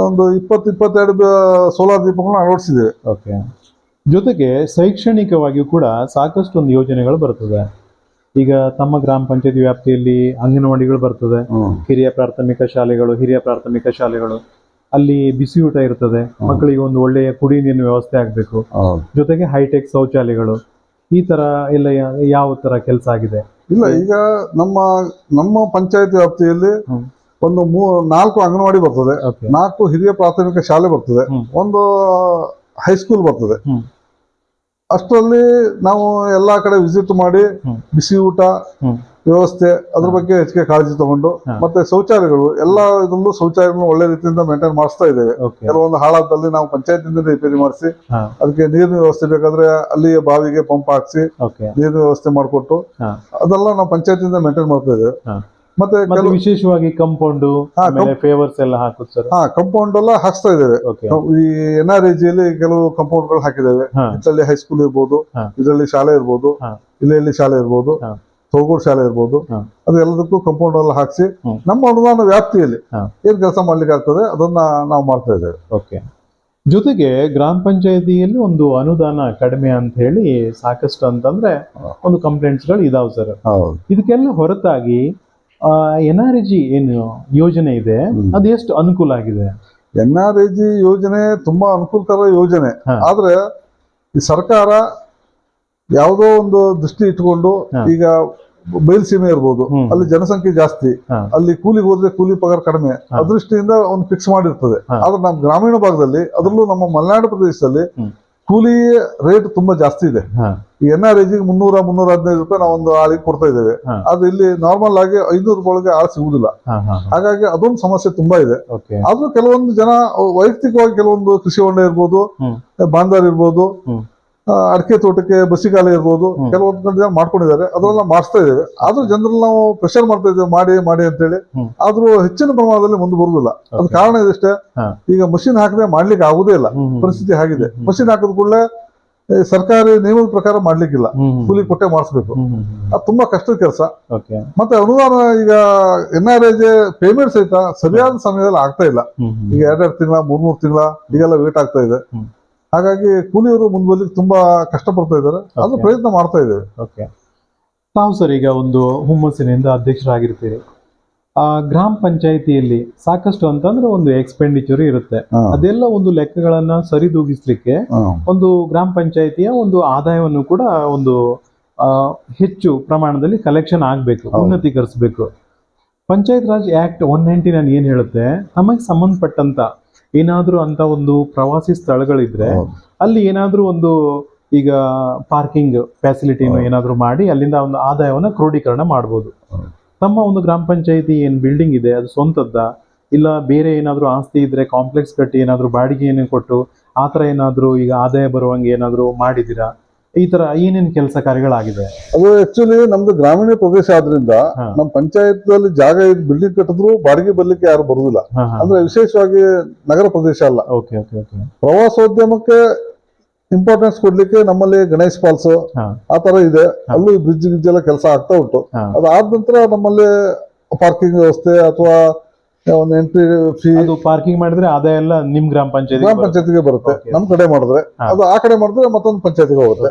ಒಂದು ಇಪ್ಪತ್ತು ಇಪ್ಪತ್ತೆರಡು ಸೋಲಾರ್ ದೀಪಗಳನ್ನ ಅಳವಡಿಸಿದ್ದೇವೆ. ಓಕೆ ಜೊತೆಗೆ ಶೈಕ್ಷಣಿಕವಾಗಿಯೂ ಕೂಡ ಸಾಕಷ್ಟು ಒಂದು ಯೋಜನೆಗಳು ಬರ್ತದೆ ಈಗ ತಮ್ಮ ಗ್ರಾಮ ಪಂಚಾಯತಿ ವ್ಯಾಪ್ತಿಯಲ್ಲಿ ಅಂಗನವಾಡಿಗಳು ಬರ್ತದೆ. ಹಿರಿಯ ಪ್ರಾಥಮಿಕ ಶಾಲೆಗಳು ಹಿರಿಯ ಪ್ರಾಥಮಿಕ ಶಾಲೆಗಳು. ಅಲ್ಲಿ ಬಿಸಿ ಊಟ ಇರ್ತದೆ. ಮಕ್ಕಳಿಗೆ ಒಂದು ಒಳ್ಳೆಯ ಕುಡಿ ನೀರಿನ ವ್ಯವಸ್ಥೆ ಆಗಬೇಕು. ಜೊತೆಗೆ ಹೈಟೆಕ್ ಶೌಚಾಲಯಗಳು. ಈ ತರ ಎಲ್ಲ ಯಾವ ತರ ಕೆಲಸ ಆಗಿದೆ? ಇಲ್ಲ ಈಗ ನಮ್ಮ ನಮ್ಮ ಪಂಚಾಯತ್ ವ್ಯಾಪ್ತಿಯಲ್ಲಿ ಒಂದು ಮೂ ನಾಲ್ಕು ಅಂಗನವಾಡಿ ಬರ್ತದೆ. ನಾಲ್ಕು ಹಿರಿಯ ಪ್ರಾಥಮಿಕ ಶಾಲೆ ಬರ್ತದೆ. ಒಂದು ಹೈಸ್ಕೂಲ್ ಬರ್ತದೆ. ಅಷ್ಟರಲ್ಲಿ ನಾವು ಎಲ್ಲಾ ಕಡೆ ವಿಸಿಟ್ ಮಾಡಿ ಬಿಸಿ ಊಟ ವ್ಯವಸ್ಥೆ ಅದ್ರ ಬಗ್ಗೆ ಹೆಚ್ಚಿಗೆ ಕಾಳಜಿ ತಗೊಂಡು ಮತ್ತೆ ಶೌಚಾಲಯಗಳು ಎಲ್ಲಾ ಇದರಲ್ಲೂ ಶೌಚಾಲಯಗಳನ್ನು ಒಳ್ಳೆ ರೀತಿಯಿಂದ ಮೇಂಟೈನ್ ಮಾಡಿಸ್ತಾ ಇದ್ದೇವೆ. ಕೆಲವೊಂದು ಹಾಳಾದಲ್ಲಿ ನಾವು ಪಂಚಾಯತ್ನಿಂದ ರಿಪೇರಿ ಮಾಡಿಸಿ ಅದಕ್ಕೆ ನೀರಿನ ವ್ಯವಸ್ಥೆ ಬೇಕಾದ್ರೆ ಅಲ್ಲಿ ಬಾವಿಗೆ ಪಂಪ್ ಹಾಕ್ಸಿ ನೀರಿನ ವ್ಯವಸ್ಥೆ ಮಾಡಿಕೊಟ್ಟು ಅದೆಲ್ಲ ನಾವು ಪಂಚಾಯತಿಂದ ಮೇಂಟೈನ್ ಮಾಡ್ತಾ ಇದ್ದೇವೆ. ಮತ್ತೆ ಕೆಲವು ವಿಶೇಷವಾಗಿ ಕಂಪೌಂಡ್ ಫೇವರ್ಸ್ ಎಲ್ಲ ಹಾಕುತ್ತೆ ಸರ್ ಹಾ ಕಂಪೌಂಡ್ ಎಲ್ಲ ಹಾಕ್ಸ್ತಾ ಇದ್ದೇವೆ. ಈ ಎನ್ ಆರ್ ಜಿಯಲ್ಲಿ ಕೆಲವು ಕಂಪೌಂಡ್ಗಳು ಹಾಕಿದ್ದೇವೆ. ಹಾ. ಇದರಲ್ಲಿ ಹೈಸ್ಕೂಲ್ ಇರ್ಬೋದು. ಇದರಲ್ಲಿ ಶಾಲೆ ಇರ್ಬೋದು. ಇಲ್ಲಿ ಶಾಲೆ ಇರ್ಬೋದು. ತೊಗೂರು ಶಾಲೆ ಇರ್ಬೋದು. ಅದು ಎಲ್ಲದಕ್ಕೂ ಕಂಪೌಂಡ್ ಎಲ್ಲ ಹಾಕ್ಸಿ ನಮ್ಮ ಅನುದಾನ ವ್ಯಾಪ್ತಿಯಲ್ಲಿ. ಏನ್ ಕೆಲಸ ಮಾಡ್ಲಿಕ್ಕೆ ಆಗ್ತದೆ ಅದನ್ನ ನಾವು ಮಾಡ್ತಾ ಇದ್ದೇವೆ. ಓಕೆ ಜೊತೆಗೆ ಗ್ರಾಮ ಪಂಚಾಯತಿಯಲ್ಲಿ ಒಂದು ಅನುದಾನ ಕಡಿಮೆ ಅಂತ ಹೇಳಿ ಸಾಕಷ್ಟು ಅಂತಂದ್ರೆ ಒಂದು ಕಂಪ್ಲೇಂಟ್ಸ್ಗಳು ಇದಾವ್ ಸರ್ ಇದಕ್ಕೆಲ್ಲ ಹೊರತಾಗಿ ಎನ್ ಆರ್ ಜಿ ಏನು ಯೋಜನೆ ಇದೆ. ಅದು ಎಷ್ಟು ಅನುಕೂಲ ಆಗಿದೆ ಎನ್ ಆರ್ ಜಿ ಯೋಜನೆ ತುಂಬಾ ಅನುಕೂಲಕರ ಯೋಜನೆ. ಆದ್ರೆ ಈ ಸರ್ಕಾರ ಯಾವುದೋ ಒಂದು ದೃಷ್ಟಿ ಇಟ್ಕೊಂಡು ಈಗ ಬಯಲುಸೀಮೆ ಇರ್ಬೋದು. ಅಲ್ಲಿ ಜನಸಂಖ್ಯೆ ಜಾಸ್ತಿ ಅಲ್ಲಿ ಕೂಲಿಗೆ ಹೋದ್ರೆ ಕೂಲಿ ಪಗಾರ ಕಡಿಮೆ. ಅದೃಷ್ಟಿಯಿಂದ ಒಂದು ಫಿಕ್ಸ್ ಮಾಡಿರ್ತದೆ. ಆದ್ರೆ ನಮ್ಮ ಗ್ರಾಮೀಣ ಭಾಗದಲ್ಲಿ ಅದರಲ್ಲೂ ನಮ್ಮ ಮಲೆನಾಡು ಪ್ರದೇಶದಲ್ಲಿ. ಕೂಲಿ ರೇಟ್ ತುಂಬಾ ಜಾಸ್ತಿ ಇದೆ. ಈ ಎನ್ ಆರ್ ಐಜಿಗೆ ಮುನ್ನೂರ ಮುನ್ನೂರ ಹದಿನೈದು ರೂಪಾಯಿ ನಾವು ಒಂದು ಆಳಿಗೆ ಕೊಡ್ತಾ ಇದ್ದೇವೆ. ಅದು ಆದ್ರೆ ಇಲ್ಲಿ ನಾರ್ಮಲ್ ಆಗಿ ಐನೂರು ರೂಪಾಯಿ ಆಳು ಸಿಗುದಿಲ್ಲ ಹಾಗಾಗಿ ಅದೊಂದು ಸಮಸ್ಯೆ ತುಂಬಾ ಇದೆ. ಆದ್ರೂ ಕೆಲವೊಂದು ಜನ ವೈಯಕ್ತಿಕವಾಗಿ ಕೆಲವೊಂದು ಕೃಷಿ ಹೊಂಡ ಇರ್ಬೋದು. ಬಾಂಧರ್ ಇರ್ಬೋದು. ಅಡಿಕೆ ತೋಟಕ್ಕೆ ಬಸಿಗಾಲ ಇರ್ಬೋದು ಕೆಲವೊಂದು ಕಡೆ ಜನ ಮಾಡ್ಕೊಂಡಿದ್ದಾರೆ ಅದನ್ನೆಲ್ಲ ಮಾಡಿಸ್ತಾ ಇದ್ದೇವೆ. ಆದ್ರೂ ಜನರಲ್ಲಿ ನಾವು ಪ್ರೆಷರ್ ಮಾಡ್ತಾ ಇದ್ದೇವೆ ಮಾಡಿ ಮಾಡಿ ಅಂತೇಳಿ. ಹೇಳಿ ಆದ್ರೂ ಹೆಚ್ಚಿನ ಪ್ರಮಾಣದಲ್ಲಿ ಮುಂದೆ ಬರುದಿಲ್ಲ ಅದ್ ಕಾರಣ ಇದಷ್ಟೇ. ಈಗ ಮಷಿನ್ ಹಾಕಿದ್ರೆ ಮಾಡ್ಲಿಕ್ಕೆ ಆಗುದೇ ಇಲ್ಲ. ಪರಿಸ್ಥಿತಿ ಆಗಿದೆ. ಮಷಿನ್ ಹಾಕಿದ ಕೂಡಲೇ ಸರ್ಕಾರಿ ನಿಯಮದ ಪ್ರಕಾರ ಮಾಡ್ಲಿಕ್ಕಿಲ್ಲ. ಕೂಲಿ ಕೊಟ್ಟೆ ಮಾಡಿಸ್ಬೇಕು. ಅದು ತುಂಬಾ ಕಷ್ಟದ ಕೆಲಸ. ಮತ್ತೆ ಅನುದಾನ ಈಗ ಎನ್ ಆರ್ ಐಜೆ ಪೇಮೆಂಟ್ ಸಹಿತ ಸರಿಯಾದ ಸಮಯದಲ್ಲಿ ಆಗ್ತಾ ಇಲ್ಲ. ಈಗ ಎರಡೆರಡು ತಿಂಗಳ ಮೂರ್ ಮೂರ್ ತಿಂಗಳ ಈಗೆಲ್ಲ ವೇಟ್ ಆಗ್ತಾ ಇದೆ. ಹಾಗಾಗಿ ಕೂಲಿಯವರು ಮುಂದೆ ತುಂಬಾ ಕಷ್ಟ ಪಡ್ತಾ ಇದ್ದಾರೆ ಅದು ಪ್ರಯತ್ನ ಮಾಡ್ತಾ ಇದ್ದೇವೆ. ಓಕೆ ತಾವು ಸರ್ ಈಗ ಒಂದು ಹುಮ್ಮಸ್ಸಿನಿಂದ ಅಧ್ಯಕ್ಷರಾಗಿರ್ತೀರಿ ಆ ಗ್ರಾಮ ಪಂಚಾಯಿತಿಯಲ್ಲಿ ಸಾಕಷ್ಟು ಅಂತಂದ್ರೆ ಒಂದು ಎಕ್ಸ್ಪೆಂಡಿಚರ್ ಇರುತ್ತೆ. ಅದೆಲ್ಲ ಒಂದು ಲೆಕ್ಕಗಳನ್ನ ಸರಿದೂಗಿಸ್ಲಿಕ್ಕೆ ಒಂದು ಗ್ರಾಮ ಪಂಚಾಯಿತಿಯ ಒಂದು ಆದಾಯವನ್ನು ಕೂಡ ಒಂದು ಆ, ಹೆಚ್ಚು ಪ್ರಮಾಣದಲ್ಲಿ ಕಲೆಕ್ಷನ್ ಆಗಬೇಕು. ಉನ್ನತೀಕರಿಸಬೇಕು. Panchayat raj act one ninety ನಾನು ಏನ್ ಹೇಳುತ್ತೆ? ನಮಗೆ ಸಂಬಂಧಪಟ್ಟಂತ ಏನಾದರೂ ಅಂತ ಒಂದು ಪ್ರವಾಸಿ ಸ್ಥಳಗಳಿದ್ರೆ ಅಲ್ಲಿ ಏನಾದರೂ ಒಂದು ಈಗ ಪಾರ್ಕಿಂಗ್ ಫ್ಯಾಸಿಲಿಟಿನ ಏನಾದ್ರೂ ಮಾಡಿ ಅಲ್ಲಿಂದ ಒಂದು ಆದಾಯವನ್ನು ಕ್ರೋಢೀಕರಣ ಮಾಡ್ಬೋದು. ತಮ್ಮ ಒಂದು ಗ್ರಾಮ ಪಂಚಾಯತಿ ಏನು ಬಿಲ್ಡಿಂಗ್ ಇದೆ ಅದು ಸ್ವಂತದ್ದ? ಇಲ್ಲ ಬೇರೆ ಏನಾದರೂ ಆಸ್ತಿ ಇದ್ರೆ ಕಾಂಪ್ಲೆಕ್ಸ್ ಕಟ್ಟಿ ಏನಾದರೂ ಬಾಡಿಗೆಯನ್ನು ಕೊಟ್ಟು ಆ ಥರ ಏನಾದರೂ ಈಗ ಆದಾಯ ಬರುವಂಗೆ ಏನಾದರೂ ಮಾಡಿದ್ದೀರಾ? ಈ ತರ ಏನೇನು ಕೆಲಸ ಕಾರ್ಯಗಳಾಗಿದೆ? ಅದು ಆಕ್ಚುಲಿ ನಮ್ದು ಗ್ರಾಮೀಣ ಪ್ರದೇಶ ಆದ್ರಿಂದ. ನಮ್ಮ ಪಂಚಾಯತ್ ಅಲ್ಲಿ ಜಾಗ ಬಿಲ್ಡಿಂಗ್ ಕಟ್ಟಿದ್ರು ಬಾಡಿಗೆ ಬರ್ಲಿಕ್ಕೆ ಯಾರು ಬರುದಿಲ್ಲ. ಅಂದ್ರೆ ವಿಶೇಷವಾಗಿ ನಗರ ಪ್ರದೇಶ ಅಲ್ಲ. ಪ್ರವಾಸೋದ್ಯಮಕ್ಕೆ ಇಂಪಾರ್ಟೆನ್ಸ್ ಕೊಡ್ಲಿಕ್ಕೆ ನಮ್ಮಲ್ಲಿ ಗಣೇಶ್ ಫಾಲ್ಸ್ ಆ ತರ ಇದೆ. ಅಲ್ಲೂ ಬ್ರಿಡ್ಜ್ ಗಿಡ್ಜ್ ಎಲ್ಲ ಕೆಲಸ ಆಗ್ತಾ ಉಂಟು. ಅದಾದ ನಂತರ ನಮ್ಮಲ್ಲಿ ಪಾರ್ಕಿಂಗ್ ವ್ಯವಸ್ಥೆ ಅಥವಾ ಒಂದು ಎಂಟ್ರಿ ಫೀ ಅದು ಪಾರ್ಕಿಂಗ್ ಮಾಡಿದ್ರೆ ಆದಾಯ ಎಲ್ಲ ನಿಮ್ ಗ್ರಾಮ ಪಂಚಾಯತ್ ಗ್ರಾಮ ಪಂಚಾಯತಿಗೆ ಬರುತ್ತೆ. ನಮ್ ಕಡೆ ಮಾಡಿದ್ರೆ. ಅದು ಆ ಕಡೆ ಮಾಡಿದ್ರೆ ಮತ್ತೊಂದು ಪಂಚಾಯತಿಗೆ ಹೋಗುತ್ತೆ.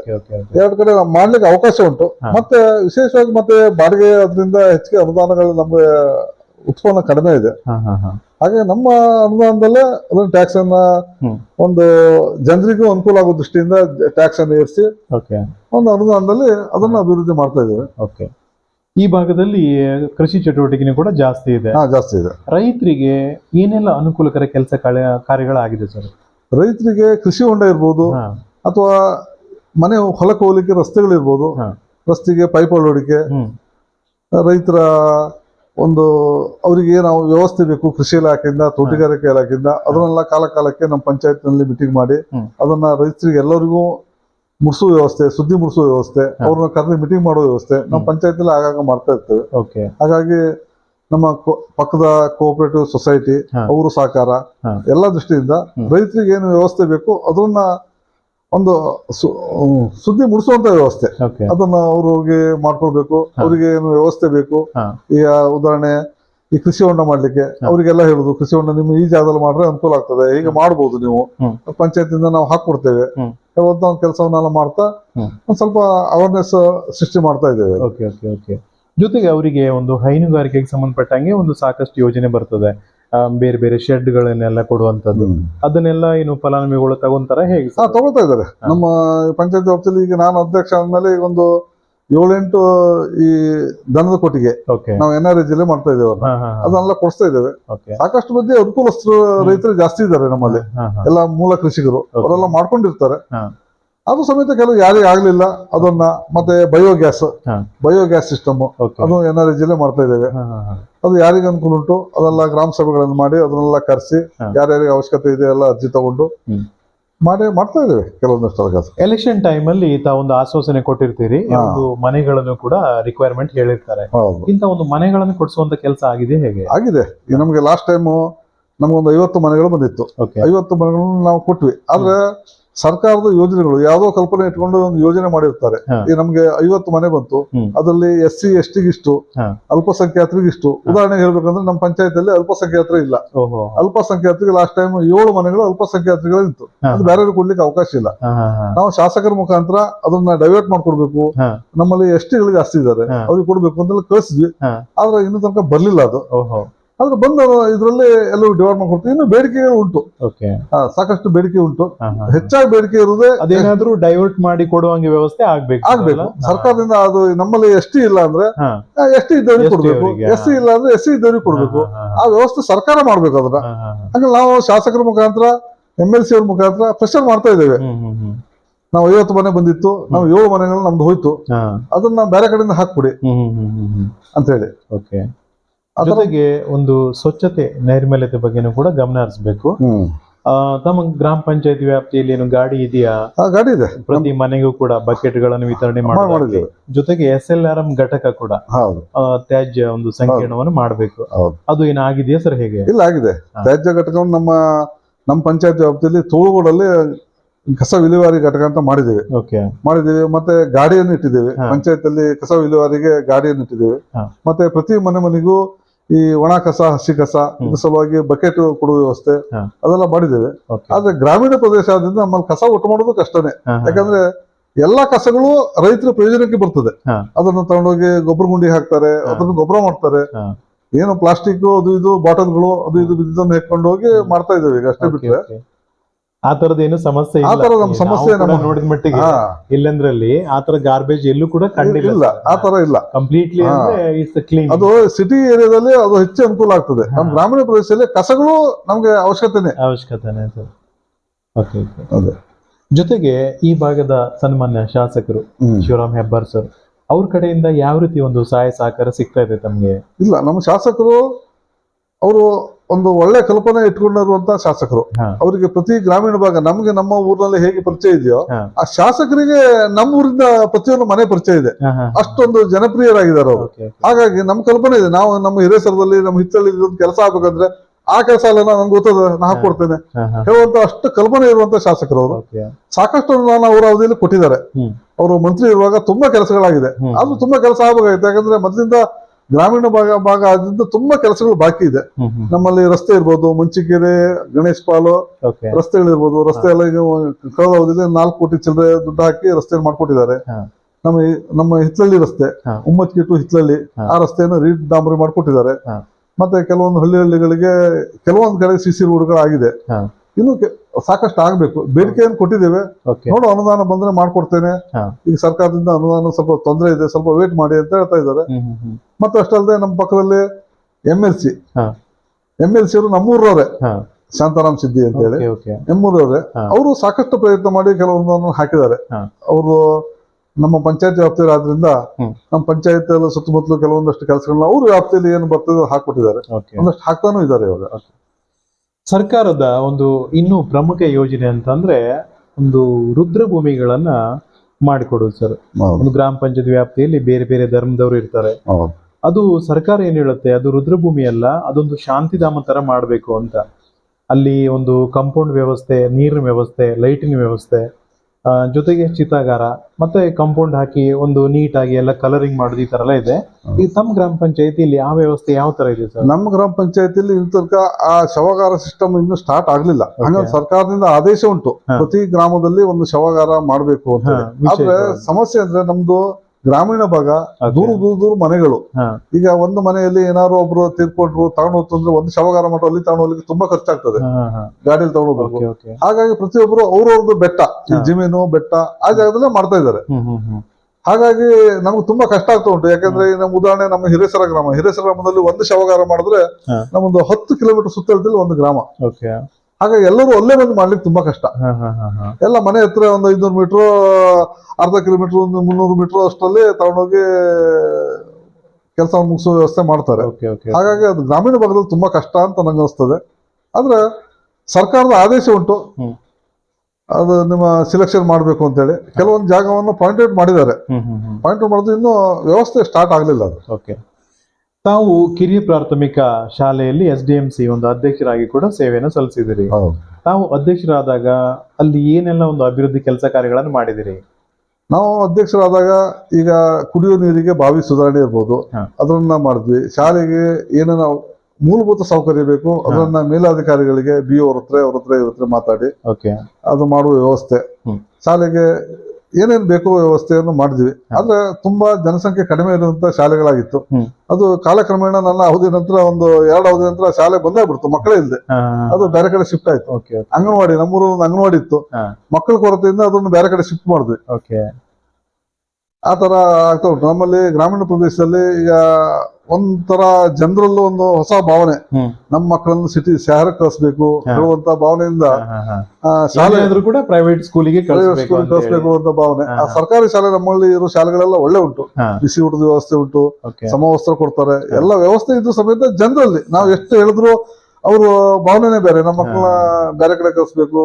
ಎರಡು ಕಡೆ ಮಾಡ್ಲಿಕ್ಕೆ ಅವಕಾಶ ಉಂಟು. ಮತ್ತೆ ವಿಶೇಷವಾಗಿ ಮತ್ತೆ ಬಾಡಿಗೆ ಅದರಿಂದ ಹೆಚ್ಚಿಗೆ ಅನುದಾನಗಳು ನಮ್ಗೆ ಉತ್ಪನ್ನ ಕಡಿಮೆ ಇದೆ. ಹಾಗೆ ನಮ್ಮ ಅನುದಾನದಲ್ಲೇ ಅದನ್ನ ಟ್ಯಾಕ್ಸ್ ಅನ್ನ ಒಂದು ಜನರಿಗೂ ಅನುಕೂಲ ಆಗೋ ದೃಷ್ಟಿಯಿಂದ ಟ್ಯಾಕ್ಸ್ ಅನ್ನು ಏರಿಸಿ ಒಂದು ಅನುದಾನದಲ್ಲಿ ಅದನ್ನ ಅಭಿವೃದ್ಧಿ ಮಾಡ್ತಾ ಇದ್ದೇವೆ. ಓಕೆ ಈ ಭಾಗದಲ್ಲಿ ಕೃಷಿ ಚಟುವಟಿಕೆನೂ ಕೂಡ ಜಾಸ್ತಿ ಇದೆ. ಹಾ ಜಾಸ್ತಿ ಇದೆ. ರೈತರಿಗೆ ಏನೆಲ್ಲ ಅನುಕೂಲಕರ ಕೆಲಸ ಕಾರ್ಯಗಳಾಗಿದೆ ಸರ್? ರೈತರಿಗೆ ಕೃಷಿ ಹೊಂಡ ಇರ್ಬೋದು ಹಾ. ಅಥವಾ ಮನೆ ಹೊಲಕ್ಕೆ ಹೋಗ್ಲಿಕ್ಕೆ ರಸ್ತೆಗಳಿರ್ಬೋದು ಹಾ. ರಸ್ತೆಗೆ ಪೈಪ್ ಅಳವಡಿಕೆ ಹ್ಮ್. ರೈತರ ಒಂದು ಅವರಿಗೆ ನಾವು ವ್ಯವಸ್ಥೆ ಬೇಕು ಕೃಷಿ ಇಲಾಖೆಯಿಂದ ತೋಟಗಾರಿಕೆ ಇಲಾಖೆಯಿಂದ ಅದನ್ನೆಲ್ಲ ಕಾಲ ಕಾಲಕ್ಕೆ ನಮ್ಮ ಪಂಚಾಯತ್ನಲ್ಲಿ ಮೀಟಿಂಗ್ ಮಾಡಿ ಹ್ಮ್. ಅದನ್ನ ರೈತರಿಗೆ ಎಲ್ಲರಿಗೂ ಮುಡಿಸುವ ವ್ಯವಸ್ಥೆ ಸುದ್ದಿ ಮುಸು ವ್ಯವಸ್ಥೆ ಅವ್ರನ್ನ ಕರೆದು ಮೀಟಿಂಗ್ ಮಾಡೋ ವ್ಯವಸ್ಥೆ ನಮ್ಮ ಹ್ಮ್. ಪಂಚಾಯತ್ನಲ್ಲಿ ಆಗಾಗ ಮಾಡ್ತಾ ಇರ್ತೇವೆ. ಹಾಗಾಗಿ ನಮ್ಮ ಪಕ್ಕದ ಕೋಆಪರೇಟಿವ್ ಸೊಸೈಟಿ. ಅವರು ಸಹಕಾರ ಎಲ್ಲಾ ದೃಷ್ಟಿಯಿಂದ. ರೈತರಿಗೆ ಏನು ವ್ಯವಸ್ಥೆ ಬೇಕು ಅದನ್ನ ಒಂದು ಸುದ್ದಿ ಮುಡಿಸುವಂತ ವ್ಯವಸ್ಥೆ. ಅದನ್ನ ಅವ್ರು ಹೋಗಿ ಮಾಡ್ಕೊಳ್ಬೇಕು ಅವ್ರಿಗೆ ಅವರಿಗೆ ಏನು ವ್ಯವಸ್ಥೆ ಬೇಕು. ಈಗ ಉದಾಹರಣೆ ಈ ಕೃಷಿ ಹೊಂಡ ಮಾಡ್ಲಿಕ್ಕೆ ಅವರಿಗೆಲ್ಲ ಹೇಳುದು ಕೃಷಿ ಹೊಂಡ ನಿಮ್ಗೆ ಈ ಜಾಗದಲ್ಲಿ ಮಾಡ್ರೆ ಅನುಕೂಲ ಆಗ್ತದೆ. ಈಗ ಮಾಡ್ಬೋದು ನೀವು. ಪಂಚಾಯತಿಂದ ನಾವು ಹಾಕೊಡ್ತೇವೆ. ಕೆಲವೊಂದು ಒಂದು ಕೆಲಸವನ್ನೆಲ್ಲ ಮಾಡ್ತಾ. ಒಂದ್ ಸ್ವಲ್ಪ ಅವೇರ್ನೆಸ್ ಸೃಷ್ಟಿ ಮಾಡ್ತಾ ಇದ್ದೇವೆ. Okay okay okay. ಜೊತೆಗೆ ಅವರಿಗೆ ಒಂದು ಹೈನುಗಾರಿಕೆಗೆ ಸಂಬಂಧಪಟ್ಟಂಗೆ ಒಂದು ಸಾಕಷ್ಟು ಯೋಜನೆ ಬರ್ತದೆ. ಬೇರೆ ಬೇರೆ ಶೆಡ್ ಗಳನ್ನೆಲ್ಲ ಕೊಡುವಂತದ್ದು ಅದನ್ನೆಲ್ಲ ಏನು ಫಲಾನುಭವಿಗಳು ತಗೊಂತಾರ ಹೇಗೆ ತಗೋತಾ ಇದ್ದಾರೆ. ನಮ್ಮ ಪಂಚಾಯತ್ ವ್ಯಾಪ್ತಿಯಲ್ಲಿ ಈಗ ನಾನು ಅಧ್ಯಕ್ಷ ಆದ್ಮೇಲೆ ಈಗ ಒಂದು ಏಳೆಂಟು ಈ ದನದ ಕೊಟ್ಟಿಗೆ. ನಾವು ಎನ್ ಆರ್ ಜಿಲ್ಲೆ ಮಾಡ್ತಾ ಇದ್ದೇವೆ ಅದನ್ನೆಲ್ಲ ಕೊಡಿಸ್ತಾ ಇದ್ದೇವೆ. ಸಾಕಷ್ಟು ಮಂದಿ ಅನುಕೂಲಸ್ಥರು ರೈತರು ಜಾಸ್ತಿ ಇದ್ದಾರೆ ನಮ್ಮಲ್ಲಿ. ಎಲ್ಲ ಮೂಲ ಕೃಷಿಕರು ಅವರೆಲ್ಲ ಮಾಡ್ಕೊಂಡಿರ್ತಾರೆ. ಅದು ಸಮೇತ ಕೆಲವು ಯಾರಿಗೆ ಆಗ್ಲಿಲ್ಲ ಅದನ್ನ ಮತ್ತೆ ಬಯೋಗ್ಯಾಸ್. ಬಯೋಗ್ಯಾಸ್ ಸಿಸ್ಟಮ್ ಅದು ಎನ್ ಆರ್ ಜಿಲ್ಲೆ ಮಾಡ್ತಾ ಇದ್ದೇವೆ. ಅದು ಯಾರಿಗೆ ಅನುಕೂಲ ಉಂಟು ಅದೆಲ್ಲ ಗ್ರಾಮ ಸಭೆಗಳನ್ನು ಮಾಡಿ ಅದನ್ನೆಲ್ಲ ಕರೆಸಿ. ಯಾರ್ಯಾರಿಗೆ ಅವಶ್ಯಕತೆ ಇದೆ ಎಲ್ಲ ಅರ್ಜಿ ತಗೊಂಡು. ಮಾಡಿ ಮಾಡ್ತಾ ಇದ್ದೇವೆ ಕೆಲವೊಂದಷ್ಟು ಕೆಲಸ ಎಲೆಕ್ಷನ್ ಟೈಮ್ ಅಲ್ಲಿ ತಾವು ಒಂದು ಆಶ್ವಾಸನೆ ಕೊಟ್ಟಿರ್ತೀರಿ. ಒಂದು ಮನೆಗಳನ್ನು ಕೂಡ ರಿಕ್ವೈರ್ಮೆಂಟ್ ಹೇಳಿರ್ತಾರೆ. ಹೌದು. ಇಂತ ಒಂದು ಮನೆಗಳನ್ನು ಕೊಡಿಸುವಂತ ಕೆಲಸ ಆಗಿದೆ ಹೇಗೆ? ಆಗಿದೆ. ಈಗ ನಮ್ಗೆ ಲಾಸ್ಟ್ ಟೈಮ್ ನಮ್ಗೊಂದು ಐವತ್ತು ಮನೆಗಳು ಬಂದಿತ್ತು. ಐವತ್ತು ಮನೆಗಳನ್ನು ನಾವು ಕೊಟ್ವಿ. ಆದ್ರೆ ಸರ್ಕಾರದ ಯೋಜನೆಗಳು ಯಾವುದೋ ಕಲ್ಪನೆ ಇಟ್ಕೊಂಡು ಒಂದು ಯೋಜನೆ ಮಾಡಿರ್ತಾರೆ. ಈಗ ನಮ್ಗೆ ಐವತ್ತು ಮನೆ ಬಂತು. ಅದರಲ್ಲಿ ಎಸ್ ಸಿ ಎಸ್ ಟಿಗಿಷ್ಟು ಇಷ್ಟು ಹಾ. ಅಲ್ಪಸಂಖ್ಯಾತರಿಗೆ ಇಷ್ಟು. ಉದಾಹರಣೆಗೆ ಹೇಳ್ಬೇಕಂದ್ರೆ ನಮ್ಮ ಪಂಚಾಯತಲ್ಲಿ ಅಲ್ಪಸಂಖ್ಯಾತರು ಇಲ್ಲ. ಅಲ್ಪಸಂಖ್ಯಾತರಿಗೆ ಲಾಸ್ಟ್ ಟೈಮ್ ಏಳು ಮನೆಗಳು ಅಲ್ಪಸಂಖ್ಯಾತರಿಗೆ ಇತ್ತು. ಅದು ಬೇರೆ ಕೊಡ್ಲಿಕ್ಕೆ ಅವಕಾಶ ಇಲ್ಲ. ನಾವು ಶಾಸಕರ ಮುಖಾಂತರ ಅದನ್ನ ಡೈವರ್ಟ್ ಮಾಡ್ಕೊಡ್ಬೇಕು. ನಮ್ಮಲ್ಲಿ ಎಸ್ ಟಿಗಳು ಜಾಸ್ತಿ ಇದ್ದಾರೆ. ಅವ್ರಿಗೆ ಕೊಡ್ಬೇಕು ಅಂತ ಕಳಿಸಿದ್ವಿ. ಆದ್ರೆ ಇನ್ನು ತನಕ ಬರ್ಲಿಲ್ಲ ಅದು. ಆದ್ರೆ ಬಂದು ಇದರಲ್ಲಿ ಎಲ್ಲರೂ ಡಿವೈಡ್ ಮಾಡ್ಕೊಡ್ತೀವಿ. ಇನ್ನು ಬೇಡಿಕೆ ಉಂಟು. ಸಾಕಷ್ಟು ಬೇಡಿಕೆ ಉಂಟು. ಹೆಚ್ಚಾಗಿ ಬೇಡಿಕೆ ಇರುವುದೇ ಅದೇನಾದ್ರೂ ಡೈವರ್ಟ್ ಮಾಡಿ ಕೊಡುವಂಗೆ ವ್ಯವಸ್ಥೆ ಆಗ್ಬೇಕು ಆಗ್ಬೇಕು. ಸರ್ಕಾರದಿಂದ ಅದು ನಮ್ಮಲ್ಲಿ ಎಸ್ ಟಿ ಇಲ್ಲ ಅಂದ್ರೆ ಎಸ್ಟಿ ಎಸ್ ಟಿ ಇದ್ದವ್ರಿಗೆ ಕೊಡ್ಬೇಕು. ಅವರಿಗೆ, ಎಸ್ ಸಿ ಇಲ್ಲ ಅಂದ್ರೆ ಎಸ್ ಸಿ ಇದ್ದವ್ರಿಗೆ ಕೊಡ್ಬೇಕು. ಆ ವ್ಯವಸ್ಥೆ ಸರ್ಕಾರ ಮಾಡ್ಬೇಕು ಅದನ್ನ. ಹಾಗೆ ನಾವು ಶಾಸಕರ ಮುಖಾಂತರ ಎಂ ಎಲ್ ಸಿ ಅವ್ರ ಮುಖಾಂತರ ಪ್ರೆಷರ್ ಮಾಡ್ತಾ ಇದ್ದೇವೆ. ನಾವು ಐವತ್ತು ಮನೆ ಬಂದಿತ್ತು. ನಾವು ಏಳು ಮನೆಗಳು ನಮ್ದು ಹೋಯ್ತು. ಅದನ್ನ ಬೇರೆ ಕಡೆಯಿಂದ ಹಾಕ್ಬಿಡಿ. ಅಂತ ಹೇಳಿ. ಓಕೆ ಜೊತೆಗೆ ಒಂದು ಸ್ವಚ್ಛತೆ ನೈರ್ಮಲ್ಯತೆ ಬಗ್ಗೆನೂ ಕೂಡ ಗಮನ ಹರಿಸಬೇಕು. ತಮ್ಮ ಗ್ರಾಮ ಪಂಚಾಯತ್ ವ್ಯಾಪ್ತಿಯಲ್ಲಿ ಏನು ಗಾಡಿ ಇದೆಯಾ? ಆ ಗಾಡಿ ಇದೆ. ಪ್ರತಿ ಮನೆಗೂ ಕೂಡ ಬಕೆಟ್ಗಳನ್ನು ವಿತರಣೆ ಮಾಡಿ ಮಾಡಿದ್ದೇವೆ. ಜೊತೆಗೆ ಎಸ್ ಎಲ್ ಆರ್ ಎಂ ಘಟಕ ಕೂಡ ತ್ಯಾಜ್ಯ ಒಂದು ಸಂಕೀರ್ಣವನ್ನು ಮಾಡಬೇಕು. ಅದು ಏನಾಗಿದೆಯಾ ಸರ್ ಹೇಗೆ? ಇಲ್ಲ ಆಗಿದೆ. ತ್ಯಾಜ್ಯ ಘಟಕವನ್ನು ನಮ್ಮ ನಮ್ಮ ಪಂಚಾಯತ್ ವ್ಯಾಪ್ತಿಯಲ್ಲಿ ತೋಳುಗೋಡಲ್ಲಿ ಕಸ ವಿಲೇವಾರಿ ಘಟಕ ಅಂತ ಮಾಡಿದ್ದೇವೆ. ಓಕೆ. ಮಾಡಿದ್ದೇವೆ. ಮತ್ತೆ ಗಾಡಿಯನ್ನು ಇಟ್ಟಿದ್ದೇವೆ. ಪಂಚಾಯತ್ ಅಲ್ಲಿ ಕಸ ವಿಲೇವಾರಿಗೆ ಗಾಡಿಯನ್ನು ಇಟ್ಟಿದ್ದೇವೆ. ಮತ್ತೆ ಪ್ರತಿ ಮನೆ ಮನೆಗೂ ಈ ಒಣ ಕಸ ಹಸಿ ಕಸ ಇದ್ರ ಸಲುವಾಗಿ ಬಕೆಟ್ ಕೊಡುವ ವ್ಯವಸ್ಥೆ. ಅದೆಲ್ಲ ಮಾಡಿದ್ದೇವೆ. ಆದ್ರೆ ಗ್ರಾಮೀಣ ಪ್ರದೇಶ ಆದ್ರಿಂದ ನಮ್ಮಲ್ಲಿ ಕಸ ಒಟ್ಟು ಮಾಡೋದು ಕಷ್ಟನೇ. ಯಾಕಂದ್ರೆ ಎಲ್ಲಾ ಕಸಗಳು ರೈತರ ಪ್ರಯೋಜನಕ್ಕೆ ಬರ್ತದೆ. ಅದನ್ನ ತಗೊಂಡೋಗಿ ಗೊಬ್ಬರ ಗುಂಡಿ ಹಾಕ್ತಾರೆ ಅದನ್ನ ಗೊಬ್ಬರ ಮಾಡ್ತಾರೆ. ಏನು ಪ್ಲಾಸ್ಟಿಕ್ ಅದು ಇದು ಬಾಟಲ್ಗಳು ಅದು ಇದು ಬಿದ್ದನ್ನು ಹೋಗಿ ಮಾಡ್ತಾ ಇದ್ದೇವೆ ಈಗ ಅಷ್ಟೇ ಬಿಟ್ರೆ. ಆ ತರದ ಏನು ಸಮಸ್ಯೆ ಆ ತರದ ಸಮಸ್ಯೆ ನಮ್ಮ- ನೋಡಿದ ಮಟ್ಟಿಗೆ ಇಲ್ಲಂದ್ರಲ್ಲಿ ಆ ತರ ಗಾರ್ಬೇಜ್ ಎಲ್ಲೂ ಕೂಡ ಕಂಡಿಲ್ಲ ಆ ತರ ಇಲ್ಲ. ಕಂಪ್ಲೀಟ್ಲಿ ಅಂದ್ರೆ ಇಟ್ಸ್ ಕ್ಲೀನ್ ಅದು ಸಿಟಿ ಏರಿಯಾದಲ್ಲಿ ಅದು ಹೆಚ್ಚು ಅನುಕೂಲ ಆಗ್ತದೆ. ನಮ್ಮ ಗ್ರಾಮೀಣ ಪ್ರದೇಶದಲ್ಲಿ ಕಸಗಳು ನಮ್ಗೆ ಅವಶ್ಯಕತೆನೆ. ಅವಶ್ಯಕತೆನೆ ಸರ್. ಓಕೆ ಓಕೆ ಅದೇ. ಜೊತೆಗೆ ಈ ಭಾಗದ ಸನ್ಮಾನ್ಯ ಶಾಸಕರು ಶಿವರಾಮ್ ಹೆಬ್ಬಾರ್ ಸರ್ ಅವ್ರ ಕಡೆಯಿಂದ ಯಾವ ರೀತಿ ಒಂದು ಸಹಾಯ ಸಹಕಾರ ಸಿಗ್ತಾ ಇದೆ ತಮಗೆ? ಇಲ್ಲ ನಮ್ಮ ಶಾಸಕರು ಅವರು ಒಂದು ಒಳ್ಳೆ ಕಲ್ಪನೆ ಇಟ್ಕೊಂಡಿರುವಂತಹ ಶಾಸಕರು. ಅವರಿಗೆ ಪ್ರತಿ ಗ್ರಾಮೀಣ ಭಾಗ ನಮ್ಗೆ ನಮ್ಮ ಊರಿನಲ್ಲಿ ಹೇಗೆ ಪರಿಚಯ ಇದೆಯೋ ಆ ಶಾಸಕರಿಗೆ ನಮ್ಮ ಊರಿಂದ ಪ್ರತಿಯೊಂದು ಮನೆ ಪರಿಚಯ ಇದೆ. ಅಷ್ಟೊಂದು ಜನಪ್ರಿಯರಾಗಿದ್ದಾರೆ ಅವರು. ಹಾಗಾಗಿ ನಮ್ಮ ಕಲ್ಪನೆ ಇದೆ ನಾವು ನಮ್ಮ ಹಿರೇಸರದಲ್ಲಿ ನಮ್ಮ ಹಿತ್ತಲ್ಲಿ ಒಂದು ಕೆಲಸ ಆಗ್ಬೇಕಂದ್ರೆ ಆ ಕೆಲಸ ಎಲ್ಲ ನಂಗೆ ಗೊತ್ತದ ನಾ ಹಾಕೊಡ್ತೇನೆ. ಹೇಳುವಂತ ಅಷ್ಟು ಕಲ್ಪನೆ ಇರುವಂತ ಶಾಸಕರು ಅವರು ಸಾಕಷ್ಟು ನಾನು ಅವರ ಅವಧಿಯಲ್ಲಿ ಕೊಟ್ಟಿದ್ದಾರೆ. ಅವರು ಮಂತ್ರಿ ಇರುವಾಗ ತುಂಬಾ ಕೆಲಸಗಳಾಗಿದೆ. ಆದ್ರೂ ತುಂಬಾ ಕೆಲಸ ಆಗ್ಬೇಕಾಗಿತ್ತು ಯಾಕಂದ್ರೆ ಮೊದಲಿಂದ ಗ್ರಾಮೀಣ ಭಾಗ ಭಾಗ ಆದ್ರಿಂದ ತುಂಬಾ ಕೆಲಸಗಳು ಬಾಕಿ ಇದೆ. ನಮ್ಮಲ್ಲಿ ರಸ್ತೆ ಇರ್ಬೋದು ಮುಂಚಿಕೆರೆ ಗಣೇಶ್ ಪಾಲು. ರಸ್ತೆಗಳಿರ್ಬೋದು ರಸ್ತೆ ಎಲ್ಲ ಈಗ ಕಳೆದ ಅವಧಿಯಲ್ಲಿ ನಾಲ್ಕು ಕೋಟಿ ಚಿಲ್ಲರೆ ದುಡ್ಡು ಹಾಕಿ ರಸ್ತೆ ಮಾಡ್ಕೊಟ್ಟಿದ್ದಾರೆ. ನಮ್ಮ ನಮ್ಮ ಹಿತ್ತಲಳ್ಳಿ ರಸ್ತೆ ಹಾ. ಟು ಹಿತ್ತಲಳ್ಳಿ ಆ ರಸ್ತೆಯನ್ನು ರೀಡ್ ಡಾಂಬರಿ ಮಾಡ್ಕೊಟ್ಟಿದ್ದಾರೆ. ಮತ್ತೆ ಕೆಲವೊಂದು ಹಳ್ಳಿ ಹಳ್ಳಿಗಳಿಗೆ ಕೆಲವೊಂದು ಕಡೆ ಸಿ ಸಿ ರೋಡ್ಗಳಾಗಿದೆ. ಇನ್ನು ಸಾಕಷ್ಟು ಆಗ್ಬೇಕು. ಬೇಡಿಕೆಯನ್ನು ಕೊಟ್ಟಿದ್ದೇವೆ. ನೋಡು ಅನುದಾನ ಬಂದ್ರೆ ಮಾಡ್ಕೊಡ್ತೇನೆ. ಈಗ ಸರ್ಕಾರದಿಂದ ಅನುದಾನ ಸ್ವಲ್ಪ ತೊಂದರೆ ಇದೆ ಸ್ವಲ್ಪ ವೇಟ್ ಮಾಡಿ ಅಂತ ಹೇಳ್ತಾ ಇದ್ದಾರೆ. ಮತ್ತೆ ಅಷ್ಟಲ್ಲದೆ ನಮ್ಮ ಪಕ್ಕದಲ್ಲಿ M L C. M L C ಅವರು ನಮ್ಮೂರವರೇ. ಶಾಂತಾರಾಮ್ ಸಿದ್ದಿ ಅಂತ ಹೇಳಿ. ನಮ್ಮೂರವ್ರೆ. ಅವರು ಸಾಕಷ್ಟು ಪ್ರಯತ್ನ ಮಾಡಿ ಕೆಲವೊಂದನ್ನು ಹಾಕಿದ್ದಾರೆ. ಅವರು ನಮ್ಮ ಪಂಚಾಯತ್ ವ್ಯಾಪ್ತಿಯರಾದ್ರಿಂದ ಆದ್ರಿಂದ ನಮ್ಮ ಪಂಚಾಯತ್ ಎಲ್ಲ ಸುತ್ತಮುತ್ತಲು ಕೆಲವೊಂದಷ್ಟು ಕೆಲಸಗಳನ್ನ ಅವ್ರ ವ್ಯಾಪ್ತಿಯಲ್ಲಿ ಏನು ಬರ್ತದೆ ಹಾಕೊಟ್ಟಿದ್ದಾರೆ ಒಂದಷ್ಟು ಹಾಕ್ತಾನೂ ಇದ್ದಾರೆ ಇವಾಗ. ಸರ್ಕಾರದ ಒಂದು ಇನ್ನೂ ಪ್ರಮುಖ ಯೋಜನೆ ಅಂತಂದ್ರೆ ಒಂದು ರುದ್ರಭೂಮಿಗಳನ್ನ ಮಾಡಿಕೊಡೋದು ಸರ್. ಒಂದು ಗ್ರಾಮ ಪಂಚಾಯತ್ ವ್ಯಾಪ್ತಿಯಲ್ಲಿ ಬೇರೆ ಬೇರೆ ಧರ್ಮದವರು ಇರ್ತಾರೆ. ಅದು ಸರ್ಕಾರ ಏನ್ ಹೇಳುತ್ತೆ? ಅದು ರುದ್ರಭೂಮಿ ಅಲ್ಲ ಅದೊಂದು ಶಾಂತಿಧಾಮ ತರ ಮಾಡಬೇಕು ಅಂತ. ಅಲ್ಲಿ ಒಂದು ಕಾಂಪೌಂಡ್ ವ್ಯವಸ್ಥೆ ನೀರಿನ ವ್ಯವಸ್ಥೆ ಲೈಟಿನ ವ್ಯವಸ್ಥೆ ಜೊತೆಗೆ ಚಿತಾಗಾರ ಮತ್ತೆ ಕಾಂಪೌಂಡ್ ಹಾಕಿ ಒಂದು ನೀಟಾಗಿ ಎಲ್ಲ ಕಲರಿಂಗ್ ಮಾಡೋದು ಈ ತರ ಎಲ್ಲ ಇದೆ. ಈ ತಮ್ಮ ಗ್ರಾಮ ಪಂಚಾಯತಿಯಲ್ಲಿ ಆ ವ್ಯವಸ್ಥೆ ಯಾವ ತರ ಇದೆ ಸರ್? ನಮ್ಮ ಗ್ರಾಮ ಪಂಚಾಯತಿಲಿ ಇಲ್ಲಿ ತನಕ ಆ ಶವಗಾರ ಸಿಸ್ಟಮ್ ಇನ್ನು ಸ್ಟಾರ್ಟ್ ಆಗ್ಲಿಲ್ಲ. ಹಂಗಾಗಿ ಸರ್ಕಾರದಿಂದ ಆದೇಶ ಉಂಟು. ಪ್ರತಿ ಗ್ರಾಮದಲ್ಲಿ ಒಂದು ಶವಗಾರ ಮಾಡಬೇಕು ಅಂತ ಆದ್ರೆ ಸಮಸ್ಯೆ ಅಂದ್ರೆ ನಮ್ದು ಗ್ರಾಮೀಣ ಭಾಗ ದೂರ ದೂರ ದೂರ ಮನೆಗಳು. ಈಗ ಒಂದು ಮನೆಯಲ್ಲಿ ಏನಾದ್ರು ಒಬ್ರು ತೀರ್ಕೊಂಡ್ರು ತಗೊಂಡು ಹೋಗ್ತಂದ್ರೆ ಒಂದು ಶವಗಾರ ಮಾಡೋ ಅಲ್ಲಿ ತಗೊಂಡು ಹೋಗ್ಲಿಕ್ಕೆ ತುಂಬಾ ಖರ್ಚಾಗ್ತದೆ. ಗಾಡಿಯಲ್ಲಿ ತಗೊಂಡು ಹೋಗ್ಬೇಕು Okay, okay. ಹಾಗಾಗಿ ಪ್ರತಿಯೊಬ್ರು ಅವ್ರವ್ರದ್ದು ಬೆಟ್ಟ ಜಮೀನು ಬೆಟ್ಟ ಆ ಜಾಗದಲ್ಲೇ ಮಾಡ್ತಾ ಇದ್ದಾರೆ. ಹಾಗಾಗಿ ನಮ್ಗೆ ತುಂಬಾ ಕಷ್ಟ ಆಗ್ತಾ ಉಂಟು. ಯಾಕಂದ್ರೆ ನಮ್ಮ ಉದಾಹರಣೆ ನಮ್ಮ ಹಿರೇಸರ ಗ್ರಾಮ. ಹಿರೇಸರ ಗ್ರಾಮದಲ್ಲಿ ಒಂದು ಶವಗಾರ ಮಾಡಿದ್ರೆ. ನಮ್ಮೊಂದು ಹತ್ತು ಕಿಲೋಮೀಟರ್ ಸುತ್ತಳದಲ್ಲಿ ಒಂದು ಗ್ರಾಮ. ಹಾಗಾಗಿ ಎಲ್ಲರೂ ಅಲ್ಲೇ ಬಂದು ಮಾಡ್ಲಿಕ್ಕೆ ತುಂಬಾ ಕಷ್ಟ. ಎಲ್ಲ ಮನೆ ಹತ್ರ ಒಂದು ಐದ್ನೂರು ಮೀಟರ್ ಅರ್ಧ ಕಿಲೋಮೀಟರ್ ಒಂದು ಮುನ್ನೂರು ಮೀಟರ್ ಅಷ್ಟರಲ್ಲಿ ತಗೊಂಡೋಗಿ ಕೆಲಸ ಮುಗಿಸುವ ವ್ಯವಸ್ಥೆ ಮಾಡ್ತಾರೆ. ಓಕೆ ಓಕೆ ಹಾಗಾಗಿ ಅದು ಗ್ರಾಮೀಣ ಭಾಗದಲ್ಲಿ ತುಂಬಾ ಕಷ್ಟ ಅಂತ ನಂಗೆ ಅನಿಸ್ತದೆ. ಆದ್ರೆ ಸರ್ಕಾರದ ಆದೇಶ ಉಂಟು. ಅದು ನಿಮ್ಮ ಸಿಲೆಕ್ಷನ್ ಮಾಡಬೇಕು ಅಂತೇಳಿ. ಕೆಲವೊಂದು ಜಾಗವನ್ನು ಪಾಯಿಂಟ್ ಔಟ್ ಮಾಡಿದ್ದಾರೆ. ಪಾಯಿಂಟ್ ಔಟ್ ಮಾಡಿದ್ರೆ ಇನ್ನೂ ವ್ಯವಸ್ಥೆ ಸ್ಟಾರ್ಟ್ ಆಗಲಿಲ್ಲ ಅದು. ಓಕೆ ತಾವು ಕಿರಿಯ ಪ್ರಾಥಮಿಕ ಶಾಲೆಯಲ್ಲಿ ಎಸ್ ಡಿ ಎಂ ಸಿ ಒಂದು ಅಧ್ಯಕ್ಷರಾಗಿ ಕೂಡ ಸೇವೆಯನ್ನು ಸಲ್ಲಿಸಿದಿರಿ. ತಾವು ಅಧ್ಯಕ್ಷರಾದಾಗ ಅಲ್ಲಿ ಏನೆಲ್ಲ ಒಂದು ಅಭಿವೃದ್ಧಿ ಕೆಲಸ ಕಾರ್ಯಗಳನ್ನು ಮಾಡಿದಿರಿ? ನಾವು ಅಧ್ಯಕ್ಷರಾದಾಗ ಈಗ ಕುಡಿಯೋ ನೀರಿಗೆ ಬಾವಿ ಸುಧಾರಣೆ ಇರ್ಬೋದು. ಅದನ್ನ ಮಾಡಿದ್ವಿ. ಶಾಲೆಗೆ ಏನೇನ ಮೂಲಭೂತ ಸೌಕರ್ಯ ಬೇಕು ಅದನ್ನ ಮೇಲಾಧಿಕಾರಿಗಳಿಗೆ ಬಿ ಅವ್ರ ಹತ್ರ ಅವ್ರ ಹತ್ರ ಇವ್ರ ಹತ್ರ ಮಾತಾಡಿ ಓಕೆ ಅದು ಮಾಡುವ ವ್ಯವಸ್ಥೆ. ಶಾಲೆಗೆ ಏನೇನ್ ಬೇಕೋ ವ್ಯವಸ್ಥೆಯನ್ನು ಮಾಡಿದ್ವಿ. ಆದ್ರೆ ತುಂಬಾ ಜನಸಂಖ್ಯೆ ಕಡಿಮೆ ಇರುವಂತ ಶಾಲೆಗಳಾಗಿತ್ತು. ಅದು ಕಾಲಕ್ರಮೇಣ ನನ್ನ ಅವಧಿ ನಂತರ ಒಂದು ಎರಡು ಅವಧಿ ನಂತರ ಶಾಲೆ ಬಂದೇ ಬಿಡ್ತು ಮಕ್ಕಳೇ ಇಲ್ಲದೆ ಅದು ಬೇರೆ ಕಡೆ ಶಿಫ್ಟ್ ಆಯ್ತು. ಓಕೆ ಅಂಗನವಾಡಿ ನಮ್ಮೂರು ಒಂದು ಅಂಗನವಾಡಿ ಇತ್ತು. ಮಕ್ಕಳ ಕೊರತೆಯಿಂದ ಅದನ್ನು ಬೇರೆ ಕಡೆ ಶಿಫ್ಟ್ ಮಾಡಿದ್ವಿ. ಓಕೆ. ಆ ತರ ಆಗ್ತಾ ಉಂಟು. ನಮ್ಮಲ್ಲಿ ಗ್ರಾಮೀಣ ಪ್ರದೇಶದಲ್ಲಿ ಈಗ ಒಂಥರ ಜನರಲ್ಲೂ ಒಂದು ಹೊಸ ಭಾವನೆ. ನಮ್ಮ ಮಕ್ಕಳನ್ನು ಸಿಟಿ ಶಹರಕ್ಕೆ ಕಳಿಸ್ಬೇಕು ಇರುವಂತ ಹೇಳುವಂತ ಭಾವನೆಯಿಂದ ಶಾಲೆ ಕೂಡ ಪ್ರೈವೇಟ್ ಸ್ಕೂಲಿಗೆ ಕಳಿಸ್ಬೇಕು ಅಂತ ಭಾವನೆ. ಆ ಸರ್ಕಾರಿ ಶಾಲೆ ನಮ್ಮಲ್ಲಿ ಇರೋ ಶಾಲೆಗಳೆಲ್ಲ ಒಳ್ಳೆ ಉಂಟು. ಬಿಸಿ ಊಟದ ವ್ಯವಸ್ಥೆ ಉಂಟು ಸಮವಸ್ತ್ರ ಕೊಡ್ತಾರೆ. ಎಲ್ಲ ವ್ಯವಸ್ಥೆ ಇದ್ದು ಸಮೇತ ಜನರಲ್ಲಿ ನಾವು ಎಷ್ಟು ಹೇಳಿದ್ರು ಅವರು ಭಾವನೆನೇ ಬೇರೆ. ನಮ್ಮ ಮಕ್ಕಳ ಬೇರೆ ಕಡೆ ಕಳಿಸ್ಬೇಕು.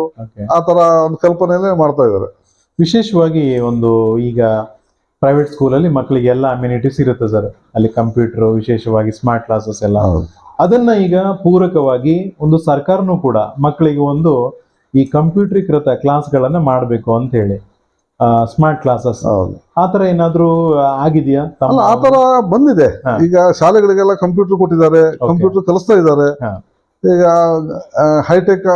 ಆ ತರ ಒಂದು ಕಲ್ಪನೆಯಲ್ಲೇ ಮಾಡ್ತಾ ಇದ್ದಾರೆ. ವಿಶೇಷವಾಗಿ ಒಂದು ಈಗ ಪ್ರೈವೇಟ್ ಸ್ಕೂಲಲ್ಲಿ ಮಕ್ಕಳಿಗೆ ಎಲ್ಲ ಅಮ್ಯುನಿಟೀಸ್ ಇರುತ್ತೆ ಸರ್ ಅಲ್ಲಿ ಕಂಪ್ಯೂಟರ್ ವಿಶೇಷವಾಗಿ ಸ್ಮಾರ್ಟ್ ಕ್ಲಾಸಸ್ ಎಲ್ಲ. ಅದನ್ನ ಈಗ ಪೂರಕವಾಗಿ ಒಂದು ಸರ್ಕಾರನೂ ಕೂಡ ಮಕ್ಕಳಿಗೆ ಒಂದು ಈ ಕಂಪ್ಯೂಟರೀಕೃತ ಕ್ಲಾಸ್ಗಳನ್ನ ಮಾಡಬೇಕು ಅಂತ ಹೇಳಿ. ಸ್ಮಾರ್ಟ್ ಕ್ಲಾಸಸ್ ಆತರ ಏನಾದ್ರೂ ಆಗಿದೆಯಾ? ಆತರ ಬಂದಿದೆ. ಈಗ ಶಾಲೆಗಳಿಗೆಲ್ಲ ಕಂಪ್ಯೂಟರ್ ಕೊಟ್ಟಿದ್ದಾರೆ. ಕಂಪ್ಯೂಟರ್ ಕಲಿಸ್ತಾ ಇದ್ದಾರೆ. ಈಗ ಹೈಟೆಕ್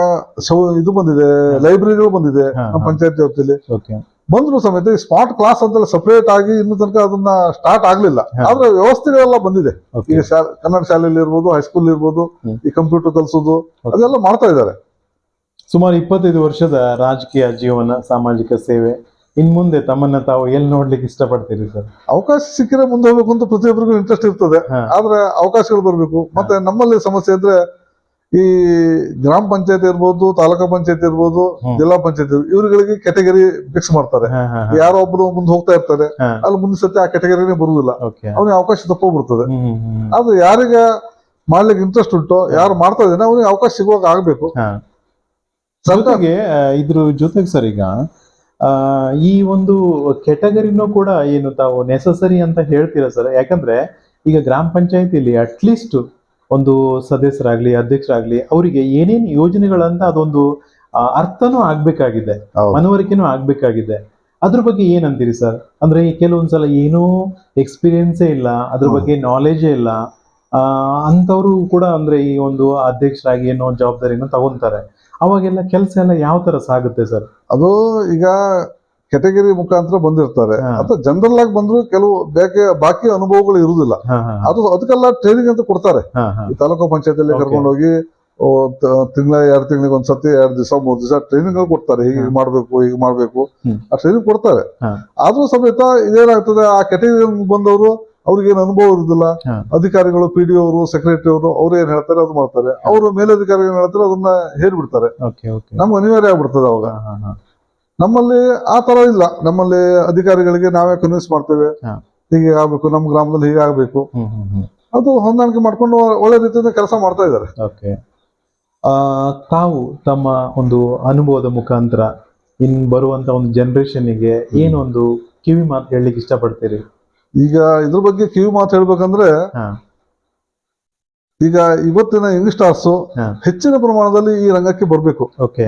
ಇದು ಬಂದಿದೆ. ಲೈಬ್ರರಿಗಳು ಬಂದಿದೆ. ಪಂಚಾಯತ್ ವ್ಯಾಪ್ತಿಯಲ್ಲಿ. ಬಂದ್ರು ಸಮೇತ ಸ್ಮಾರ್ಟ್ ಕ್ಲಾಸ್ ಅಂತ ಸಪರೇಟ್ ಆಗಿ ಇನ್ನು ತನಕ ಅದನ್ನ ಸ್ಟಾರ್ಟ್ ಆಗ್ಲಿಲ್ಲ. ಆದ್ರೆ ವ್ಯವಸ್ಥೆಗಳೆಲ್ಲ ಬಂದಿದೆ. ಈಗ ಕನ್ನಡ ಶಾಲೆಯಲ್ಲಿ ಇರ್ಬೋದು ಹೈಸ್ಕೂಲ್ ಇರ್ಬೋದು. ಈ ಕಂಪ್ಯೂಟರ್ ಕಲಿಸೋದು ಅದೆಲ್ಲ ಮಾಡ್ತಾ ಇದ್ದಾರೆ ಸುಮಾರು ಇಪ್ಪತ್ತೈದು ವರ್ಷದ ರಾಜಕೀಯ ಜೀವನ ಸಾಮಾಜಿಕ ಸೇವೆ ಇನ್ ಮುಂದೆ ತಮ್ಮನ್ನ ತಾವು ಎಲ್ಲಿ ನೋಡ್ಲಿಕ್ಕೆ ಇಷ್ಟಪಡ್ತೀರಿ ಸರ್ ಅವಕಾಶ ಸಿಕ್ಕಿದ್ರೆ ಮುಂದೆ ಹೋಗ್ಬೇಕು ಅಂತ ಪ್ರತಿಯೊಬ್ಬರಿಗೂ ಇಂಟ್ರೆಸ್ಟ್ ಇರ್ತದೆ. ಆದ್ರೆ ಅವಕಾಶಗಳು ಬರಬೇಕು ಮತ್ತೆ ನಮ್ಮಲ್ಲಿ ಸಮಸ್ಯೆ ಅಂದ್ರೆ ಈ ಗ್ರಾಮ ಪಂಚಾಯತ್ ಇರ್ಬೋದು ತಾಲೂಕಾ ಪಂಚಾಯತ್ ಇರ್ಬೋದು ಜಿಲ್ಲಾ ಪಂಚಾಯತ್ ಇವರುಗಳಿಗೆ ಕೆಟಗರಿ ಫಿಕ್ಸ್ ಮಾಡ್ತಾರೆ. ಯಾರೋ ಒಬ್ರು ಮುಂದೆ ಹೋಗ್ತಾ ಇರ್ತಾರೆ. ಅಲ್ಲಿ ಮುಂದಿನ ಸತಿ ಆ ಕೆಟಗರಿನೇ ಬರುವುದಿಲ್ಲ. ಅವ್ನಿಗೆ ಅವಕಾಶ ತಪ್ಪೋಗ್ಬಿಡ್ತದೆ ಅದು. ಯಾರಿಗೆ ಮಾಡ್ಲಿಕ್ಕೆ ಇಂಟ್ರೆಸ್ಟ್ ಉಂಟು ಯಾರು ಮಾಡ್ತಾ ಇದ್ದಾನೆ ಅವ್ನಿಗೆ ಅವಕಾಶ ಸಿಗುವಾಗ ಆಗ್ಬೇಕು ಜೊತೆಗೆ ಇದ್ರ ಜೊತೆಗೆ ಸರ್ ಈಗ ಈ ಒಂದು ಕೆಟಗರಿನೂ ಕೂಡ ಏನು ತಾವು ನೆಸಸರಿ ಅಂತ ಹೇಳ್ತೀರಾ ಸರ್ ಯಾಕಂದ್ರೆ ಈಗ ಗ್ರಾಮ ಪಂಚಾಯತಿಲಿ ಅಟ್ಲೀಸ್ಟ್ ಒಂದು ಸದಸ್ಯರಾಗ್ಲಿ ಅಧ್ಯಕ್ಷರಾಗ್ಲಿ ಅವರಿಗೆ ಏನೇನು ಯೋಜನೆಗಳಂತ ಅದೊಂದು ಅರ್ಥನೂ ಆಗ್ಬೇಕಾಗಿದೆ. ಮನವರಿಕೆನೂ ಆಗ್ಬೇಕಾಗಿದೆ. ಅದ್ರ ಬಗ್ಗೆ ಏನಂತೀರಿ ಸರ್? ಅಂದ್ರೆ ಕೆಲವೊಂದ್ಸಲ ಏನೂ ಎಕ್ಸ್ಪೀರಿಯನ್ಸೇ ಇಲ್ಲ ಅದ್ರ ಬಗ್ಗೆ ನಾಲೆಜೇ ಇಲ್ಲ. ಅಂಥವ್ರು ಕೂಡ ಅಂದ್ರೆ ಈ ಒಂದು ಅಧ್ಯಕ್ಷರಾಗಿ ಏನೋ ಜವಾಬ್ದಾರಿನ ತಗೊಂತಾರೆ. ಅವಾಗೆಲ್ಲ ಕೆಲಸ ಎಲ್ಲ ಯಾವ ತರ ಸಾಗುತ್ತೆ ಸರ್? ಅದು ಈಗ ಕೆಟಗರಿ ಮುಖಾಂತರ ಬಂದಿರ್ತಾರೆ. ಅಥವಾ ಜನರಲ್ ಆಗಿ ಬಂದ್ರು ಕೆಲವು ಬೇಕೆ ಬಾಕಿ ಅನುಭವಗಳು ಇರುವುದಿಲ್ಲ. ಅದು ಅದಕ್ಕೆಲ್ಲ ಟ್ರೈನಿಂಗ್ ಅಂತ ಕೊಡ್ತಾರೆ. ಈ ತಾಲೂಕು ಪಂಚಾಯತಿಯಲ್ಲಿ. ಕರ್ಕೊಂಡೋಗಿ ತಿಂಗಳ ಎರಡು ತಿಂಗಳಿಗೆ ಒಂದ್ಸತಿ ಎರಡು ದಿವಸ ಮೂರ್ ದಿವಸ ಟ್ರೈನಿಂಗ್ ಕೊಡ್ತಾರೆ. ಹೀಗೆ. ಮಾಡ್ಬೇಕು ಹೀಗೆ ಮಾಡ್ಬೇಕು. ಆ ಟ್ರೈನಿಂಗ್ ಕೊಡ್ತಾರೆ. ಆದ್ರೂ ಸಮೇತ ಇದೇನಾಗ್ತದೆ ಆ ಕೆಟಗರಿ ಬಂದವರು ಅವ್ರಿಗೆ ಏನು ಅನುಭವ ಇರುದಿಲ್ಲ ಅಧಿಕಾರಿಗಳು ಪಿ ಡಿ ಅವರು ಸೆಕ್ರೆಟರಿ ಅವರು ಅವ್ರು ಏನ್ ಹೇಳ್ತಾರೆ ಅದು ಮಾಡ್ತಾರೆ. ಅವರು ಮೇಲಧಿಕಾರಿಗಳು ಏನ್ ಹೇಳ್ತಾರೆ ಅದನ್ನ ಹೇಳ್ಬಿಡ್ತಾರೆ. ನಮ್ಗೆ ಅನಿವಾರ್ಯ ಆಗ್ಬಿಡ್ತದೆ ಅವಾಗ. ನಮ್ಮಲ್ಲಿ ಆ ತರ ಇಲ್ಲ. ನಮ್ಮಲ್ಲಿ ಅಧಿಕಾರಿಗಳಿಗೆ ನಾವೇ ಕನ್ವಿನ್ಸ್ ಮಾಡ್ತೇವೆ. ಹೀಗೆ ಆಗ್ಬೇಕು ನಮ್ಮ ಗ್ರಾಮದಲ್ಲಿ ಹೀಗೆ ಆಗ್ಬೇಕು. ಅದು ಹೊಂದಾಣಿಕೆ ಮಾಡ್ಕೊಂಡು ಒಳ್ಳೆ ರೀತಿಯಿಂದ ಕೆಲಸ ಮಾಡ್ತಾ ಇದ್ದಾರೆ. ಓಕೆ. ಆ ತಾವು ತಮ್ಮ ಒಂದು ಅನುಭವದ ಮುಖಾಂತರ ಇನ್ ಬರುವಂತ ಒಂದು ಜನರೇಷನ್ಗೆ ಏನೊಂದು ಕಿವಿ ಮಾತು ಹೇಳಲಿಕ್ಕೆ ಇಷ್ಟಪಡ್ತೀರಿ? ಈಗ ಇದ್ರ ಬಗ್ಗೆ ಕಿವಿ ಮಾತು ಹೇಳ್ಬೇಕಂದ್ರೆ ಈಗ ಇವತ್ತಿನ ಯಂಗ್ ಸ್ಟಾರ್ಸ್ ಹೆಚ್ಚಿನ ಪ್ರಮಾಣದಲ್ಲಿ ಈ ರಂಗಕ್ಕೆ ಬರಬೇಕು.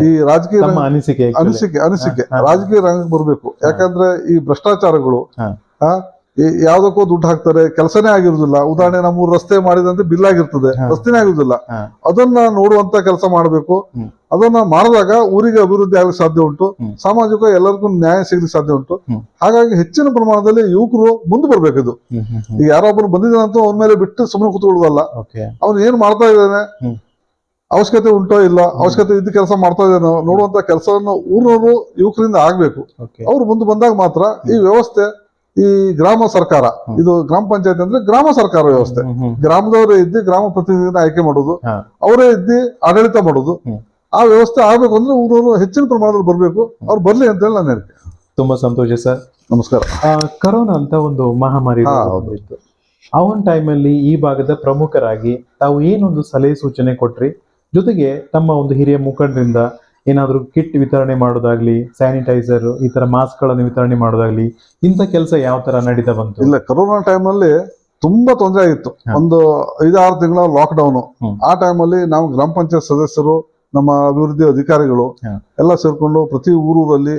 ಈ ರಾಜಕೀಯ ಅನಿಸಿಕೆ ಅನಿಸಿಕೆ ಅನಿಸಿಕೆ. ರಾಜಕೀಯ ರಂಗಕ್ಕೆ ಬರಬೇಕು. ಯಾಕಂದ್ರೆ ಈ ಭ್ರಷ್ಟಾಚಾರಗಳು ಯಾವ್ದಕ್ಕೋ ದುಡ್ಡು ಹಾಕ್ತಾರೆ ಕೆಲಸನೇ ಆಗಿರುದಿಲ್ಲ. ಉದಾಹರಣೆ ನಮ್ಮ ರಸ್ತೆ ಮಾಡಿದಂತೆ ಬಿಲ್ ಆಗಿರ್ತದೆ. ರಸ್ತೆನೇ ಆಗುದಿಲ್ಲ ಅದನ್ನ ನೋಡುವಂತ ಕೆಲಸ ಮಾಡಬೇಕು. ಅದನ್ನ ಮಾಡಿದಾಗ ಊರಿಗೆ ಅಭಿವೃದ್ಧಿ ಆಗಲಿಕ್ಕೆ ಸಾಧ್ಯ ಉಂಟು. ಸಾಮಾಜಿಕ ಎಲ್ಲರಿಗೂ ನ್ಯಾಯ ಸಿಗ್ಲಿಕ್ಕೆ ಸಾಧ್ಯ ಉಂಟು. ಹಾಗಾಗಿ ಹೆಚ್ಚಿನ ಪ್ರಮಾಣದಲ್ಲಿ ಯುವಕರು ಮುಂದೆ ಬರ್ಬೇಕು ಇದು ಈಗ ಯಾರೊಬ್ಬರು ಬಂದಿದ್ದಾನಂತ ಅವನ ಮೇಲೆ ಬಿಟ್ಟು ಸುಮ್ಮನೆ ಕೂತ್ಕೊಳ್ಳೋದಲ್ಲ. ಅವ್ನು ಏನ್ ಮಾಡ್ತಾ ಇದ್ದಾನೆ? ಅವಶ್ಯಕತೆ ಉಂಟೋ ಇಲ್ಲ? ಅವಶ್ಯಕತೆ ಇದ್ದ ಕೆಲಸ ಮಾಡ್ತಾ ಇದ್ದಾನೋ? ನೋಡುವಂತ ಕೆಲಸವನ್ನು ಊರವರು ಯುವಕರಿಂದ ಆಗ್ಬೇಕು. ಅವ್ರು ಮುಂದೆ ಬಂದಾಗ ಮಾತ್ರ ಈ ವ್ಯವಸ್ಥೆ ಈ ಗ್ರಾಮ ಸರ್ಕಾರ ಇದು ಗ್ರಾಮ ಪಂಚಾಯತ್ ಅಂದ್ರೆ ಗ್ರಾಮ ಸರ್ಕಾರ ವ್ಯವಸ್ಥೆ. ಗ್ರಾಮದವರೇ ಇದ್ದು ಗ್ರಾಮ ಪ್ರತಿನಿಧಿನ ಆಯ್ಕೆ ಮಾಡೋದು. ಅವರೇ ಇದ್ದು ಆಡಳಿತ ಮಾಡೋದು. ಆ ವ್ಯವಸ್ಥೆ ಆಗ್ಬೇಕು ಅಂದ್ರೆ ಊರವರು ಹೆಚ್ಚಿನ ಪ್ರಮಾಣದಲ್ಲಿ ಬರ್ಬೇಕು. ಅವ್ರು ಬರ್ಲಿ ಅಂತ ಹೇಳಿ ನಾನು ಹೇಳ್ತೀನಿ. ತುಂಬಾ ಸಂತೋಷ ಸರ್. ನಮಸ್ಕಾರ. ಕರೋನಾ ಅಂತ ಒಂದು ಮಹಾಮಾರಿ ಹೌದು. ಆ ಒಂದು ಟೈಮಲ್ಲಿ ಈ ಭಾಗದ ಪ್ರಮುಖರಾಗಿ ತಾವು ಏನೊಂದು ಸಲಹೆ ಸೂಚನೆ ಕೊಟ್ರಿ? ಜೊತೆಗೆ ತಮ್ಮ ಒಂದು ಹಿರಿಯ ಮುಖಂಡರಿಂದ ಏನಾದರೂ ಕಿಟ್ ವಿತರಣೆ ಮಾಡೋದಾಗ್ಲಿ ಸ್ಯಾನಿಟೈಸರ್ ಈ ತರ ಮಾಸ್ಕ್ಗಳನ್ನು ವಿತರಣೆ ಮಾಡೋದಾಗ್ಲಿ ಇಂಥ ಕೆಲಸ ಯಾವ ತರ ನಡೀತಾ ಬಂತು ಇಲ್ಲ ಕೊರೋನಾ ಟೈಮಲ್ಲಿ ತುಂಬಾ ತೊಂದರೆ ಆಗಿತ್ತು. ಒಂದು ಐದಾರು ತಿಂಗಳ ಲಾಕ್ ಡೌನ್. ಆ ಟೈಮಲ್ಲಿ ನಾವು ಗ್ರಾಮ ಪಂಚಾಯತ್ ಸದಸ್ಯರು ನಮ್ಮ ಅಭಿವೃದ್ಧಿ ಅಧಿಕಾರಿಗಳು ಎಲ್ಲ ಸೇರ್ಕೊಂಡು ಪ್ರತಿ ಊರೂರಲ್ಲಿ.